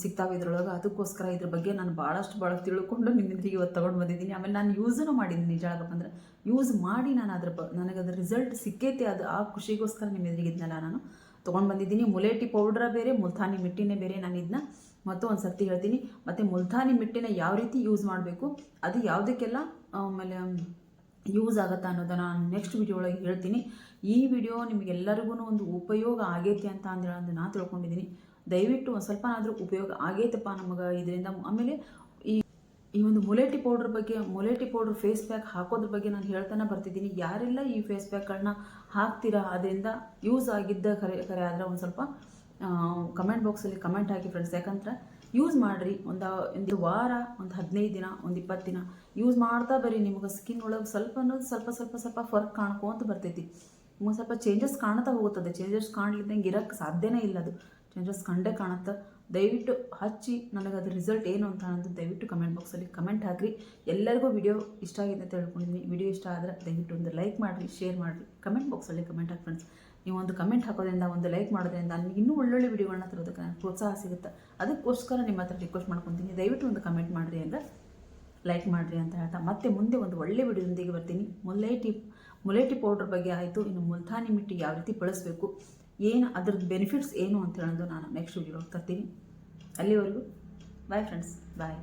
ಸಿಗ್ತಾವೆ ಇದ್ರೊಳಗೆ. ಅದಕ್ಕೋಸ್ಕರ ಇದ್ರ ಬಗ್ಗೆ ನಾನು ಭಾಳಷ್ಟು ಭಾಳ ತಿಳ್ಕೊಂಡು ನಿಮ್ಮ ಎದುರಿಗೆ ಇವತ್ತು ತೊಗೊಂಡು ಬಂದಿದ್ದೀನಿ. ಆಮೇಲೆ ನಾನು ಯೂಸನ್ನು ಮಾಡಿದ್ದೀನಿ. ನಿಜ ಆಗಪ್ಪಂದ್ರೆ ಯೂಸ್ ಮಾಡಿ ನಾನು ಅದ್ರ ಬ ನನಗೆ ಅದ್ರ ರಿಸಲ್ಟ್ ಸಿಕ್ಕೈತಿ. ಅದು ಆ ಖುಷಿಗೋಸ್ಕರ ನಿಮ್ಮ ಎದುರಿಗೆ ನಾನು ತೊಗೊಂಡು ಬಂದಿದ್ದೀನಿ. ಮುಲೇಟಿ ಪೌಡ್ರ ಬೇರೆ, ಮುಲ್ತಾನಿ ಮಿಟ್ಟಿನೇ ಬೇರೆ ನಾನು ಇದನ್ನ ಮತ್ತು ಒಂದು ಸರ್ತಿ ಹೇಳ್ತೀನಿ. ಮತ್ತು ಮುಲ್ತಾನಿ ಮಿಟ್ಟಿನ ಯಾವ ರೀತಿ ಯೂಸ್ ಮಾಡಬೇಕು, ಅದು ಯಾವುದಕ್ಕೆಲ್ಲ, ಆಮೇಲೆ ಯೂಸ್ ಆಗುತ್ತೆ ಅನ್ನೋದನ್ನು ನಾನು ನೆಕ್ಸ್ಟ್ ವಿಡಿಯೋ ಒಳಗೆ ಹೇಳ್ತೀನಿ. ಈ ವಿಡಿಯೋ ನಿಮಗೆಲ್ಲರಿಗೂ ಒಂದು ಉಪಯೋಗ ಆಗೈತಿ ಅಂತ ಅಂದೇಳಿ ನಾನು ತಿಳ್ಕೊಂಡಿದ್ದೀನಿ. ದಯವಿಟ್ಟು ಒಂದು ಸ್ವಲ್ಪನಾದರೂ ಉಪಯೋಗ ಆಗೈತಪ್ಪ ನಮಗೆ ಇದರಿಂದ. ಆಮೇಲೆ ಈ ಒಂದು ಮೊಲೆಟಿ ಪೌಡ್ರ್ ಬಗ್ಗೆ, ಮುಲೇಟಿ ಪೌಡ್ರ್ ಫೇಸ್ ಪ್ಯಾಕ್ ಹಾಕೋದ್ರ ಬಗ್ಗೆ ನಾನು ಹೇಳ್ತಾನೆ, ಬರ್ತಿದ್ದೀನಿ. ಯಾರೆಲ್ಲ ಈ ಫೇಸ್ ಪ್ಯಾಕ್ಗಳನ್ನ ಹಾಕ್ತೀರಾ, ಅದರಿಂದ ಯೂಸ್ ಆಗಿದ್ದ ಖರೆ ಖರೆ ಆದರೆ ಒಂದು ಸ್ವಲ್ಪ ಕಮೆಂಟ್ ಬಾಕ್ಸಲ್ಲಿ ಕಮೆಂಟ್ ಹಾಕಿ ಫ್ರೆಂಡ್ಸ್ ಯಾಕಂದ್ರೆ ಯೂಸ್ ಮಾಡಿರಿ. ಒಂದು ಒಂದು ವಾರ, ಒಂದು ಹದಿನೈದು ದಿನ, ಒಂದು ಇಪ್ಪತ್ತು ದಿನ ಯೂಸ್ ಮಾಡ್ತಾ ಬರ್ರಿ. ನಿಮ್ಗೆ ಸ್ಕಿನ್ ಒಳಗೆ ಸ್ವಲ್ಪ ಸ್ವಲ್ಪ ಸ್ವಲ್ಪ ಸ್ವಲ್ಪ ಫರ್ಕ್ ಕಾಣ್ಕೊಂತ ಬರ್ತೈತಿ. ನಿಮಗೆ ಸ್ವಲ್ಪ ಚೇಂಜಸ್ ಕಾಣ್ತಾ ಹೋಗುತ್ತದೆ. ಚೇಂಜಸ್ ಕಾಣ್ಲಿದ್ದಂಗೆ ಇರೋಕ್ಕೆ ಸಾಧ್ಯನೇ ಇಲ್ಲ ಅದು. ಚೇಂಜಸ್ ಕಂಡೇ ಕಾಣುತ್ತೆ. ದಯವಿಟ್ಟು ಹಚ್ಚಿ ನನಗೆ ಅದು ರಿಸಲ್ಟ್ ಏನು ಅಂತ ಅನ್ನೋದು ದಯವಿಟ್ಟು ಕಮೆಂಟ್ ಬಾಕ್ಸಲ್ಲಿ ಕಮೆಂಟ್ ಹಾಕಿರಿ. ಎಲ್ಲರಿಗೂ ವಿಡಿಯೋ ಇಷ್ಟ ಆಗಿದೆ ಅಂತ ಹೇಳ್ಕೊಂಡಿದ್ದೀನಿ ವಿಡಿಯೋ ಇಷ್ಟ ಆದರೆ ದಯವಿಟ್ಟು ಒಂದು ಲೈಕ್ ಮಾಡಿರಿ ಶೇರ್ ಮಾಡಿರಿ. ಕಮೆಂಟ್ ಬಾಕ್ಸಲ್ಲಿ ಕಮೆಂಟ್ ಹಾಕಿ ಫ್ರೆಂಡ್ಸ್ ನೀವು ಒಂದು ಕಮೆಂಟ್ ಹಾಕೋದ್ರಿಂದ, ಒಂದು ಲೈಕ್ ಮಾಡೋದ್ರಿಂದ ನನಗೆ ಇನ್ನೂ ಒಳ್ಳೊಳ್ಳೆ ವಿಡಿಯೋಗಳನ್ನ ತರೋದಕ್ಕೆ ನನಗೆ ಪ್ರೋತ್ಸಾಹ ಸಿಗುತ್ತೆ. ಅದಕ್ಕೋಸ್ಕರ ನಿಮ್ಮ ಹತ್ರ ರಿಕ್ವೆಸ್ಟ್ ಮಾಡ್ಕೊತೀನಿ. ದಯವಿಟ್ಟು ಒಂದು ಕಮೆಂಟ್ ಮಾಡಿರಿ ಅಂದರೆ ಲೈಕ್ ಮಾಡಿರಿ ಅಂತ ಹೇಳ್ತಾ. ಮತ್ತೆ ಮುಂದೆ ಒಂದು ಒಳ್ಳೆ ವಿಡಿಯೋದೊಂದಿಗೆ ಬರ್ತೀನಿ. ಮುಲೈಟಿ ಮುಲೈಟಿ ಪೌಡ್ರ್ ಬಗ್ಗೆ ಆಯಿತು. ಇನ್ನು ಮುಲ್ತಾನಿ ಮಿಟ್ಟಿ ಯಾವ ರೀತಿ ಬಳಸಬೇಕು? ಏನು ಅದ್ರದ್ದು ಬೆನಿಫಿಟ್ಸ್ ಏನು ಅಂತ ಹೇಳೋದು ನಾನು ನೆಕ್ಸ್ಟ್ ವಿಡಿಯೋ ತರ್ತೀನಿ. ಅಲ್ಲಿವರೆಗೂ ಬಾಯ್ ಫ್ರೆಂಡ್ಸ್ ಬಾಯ್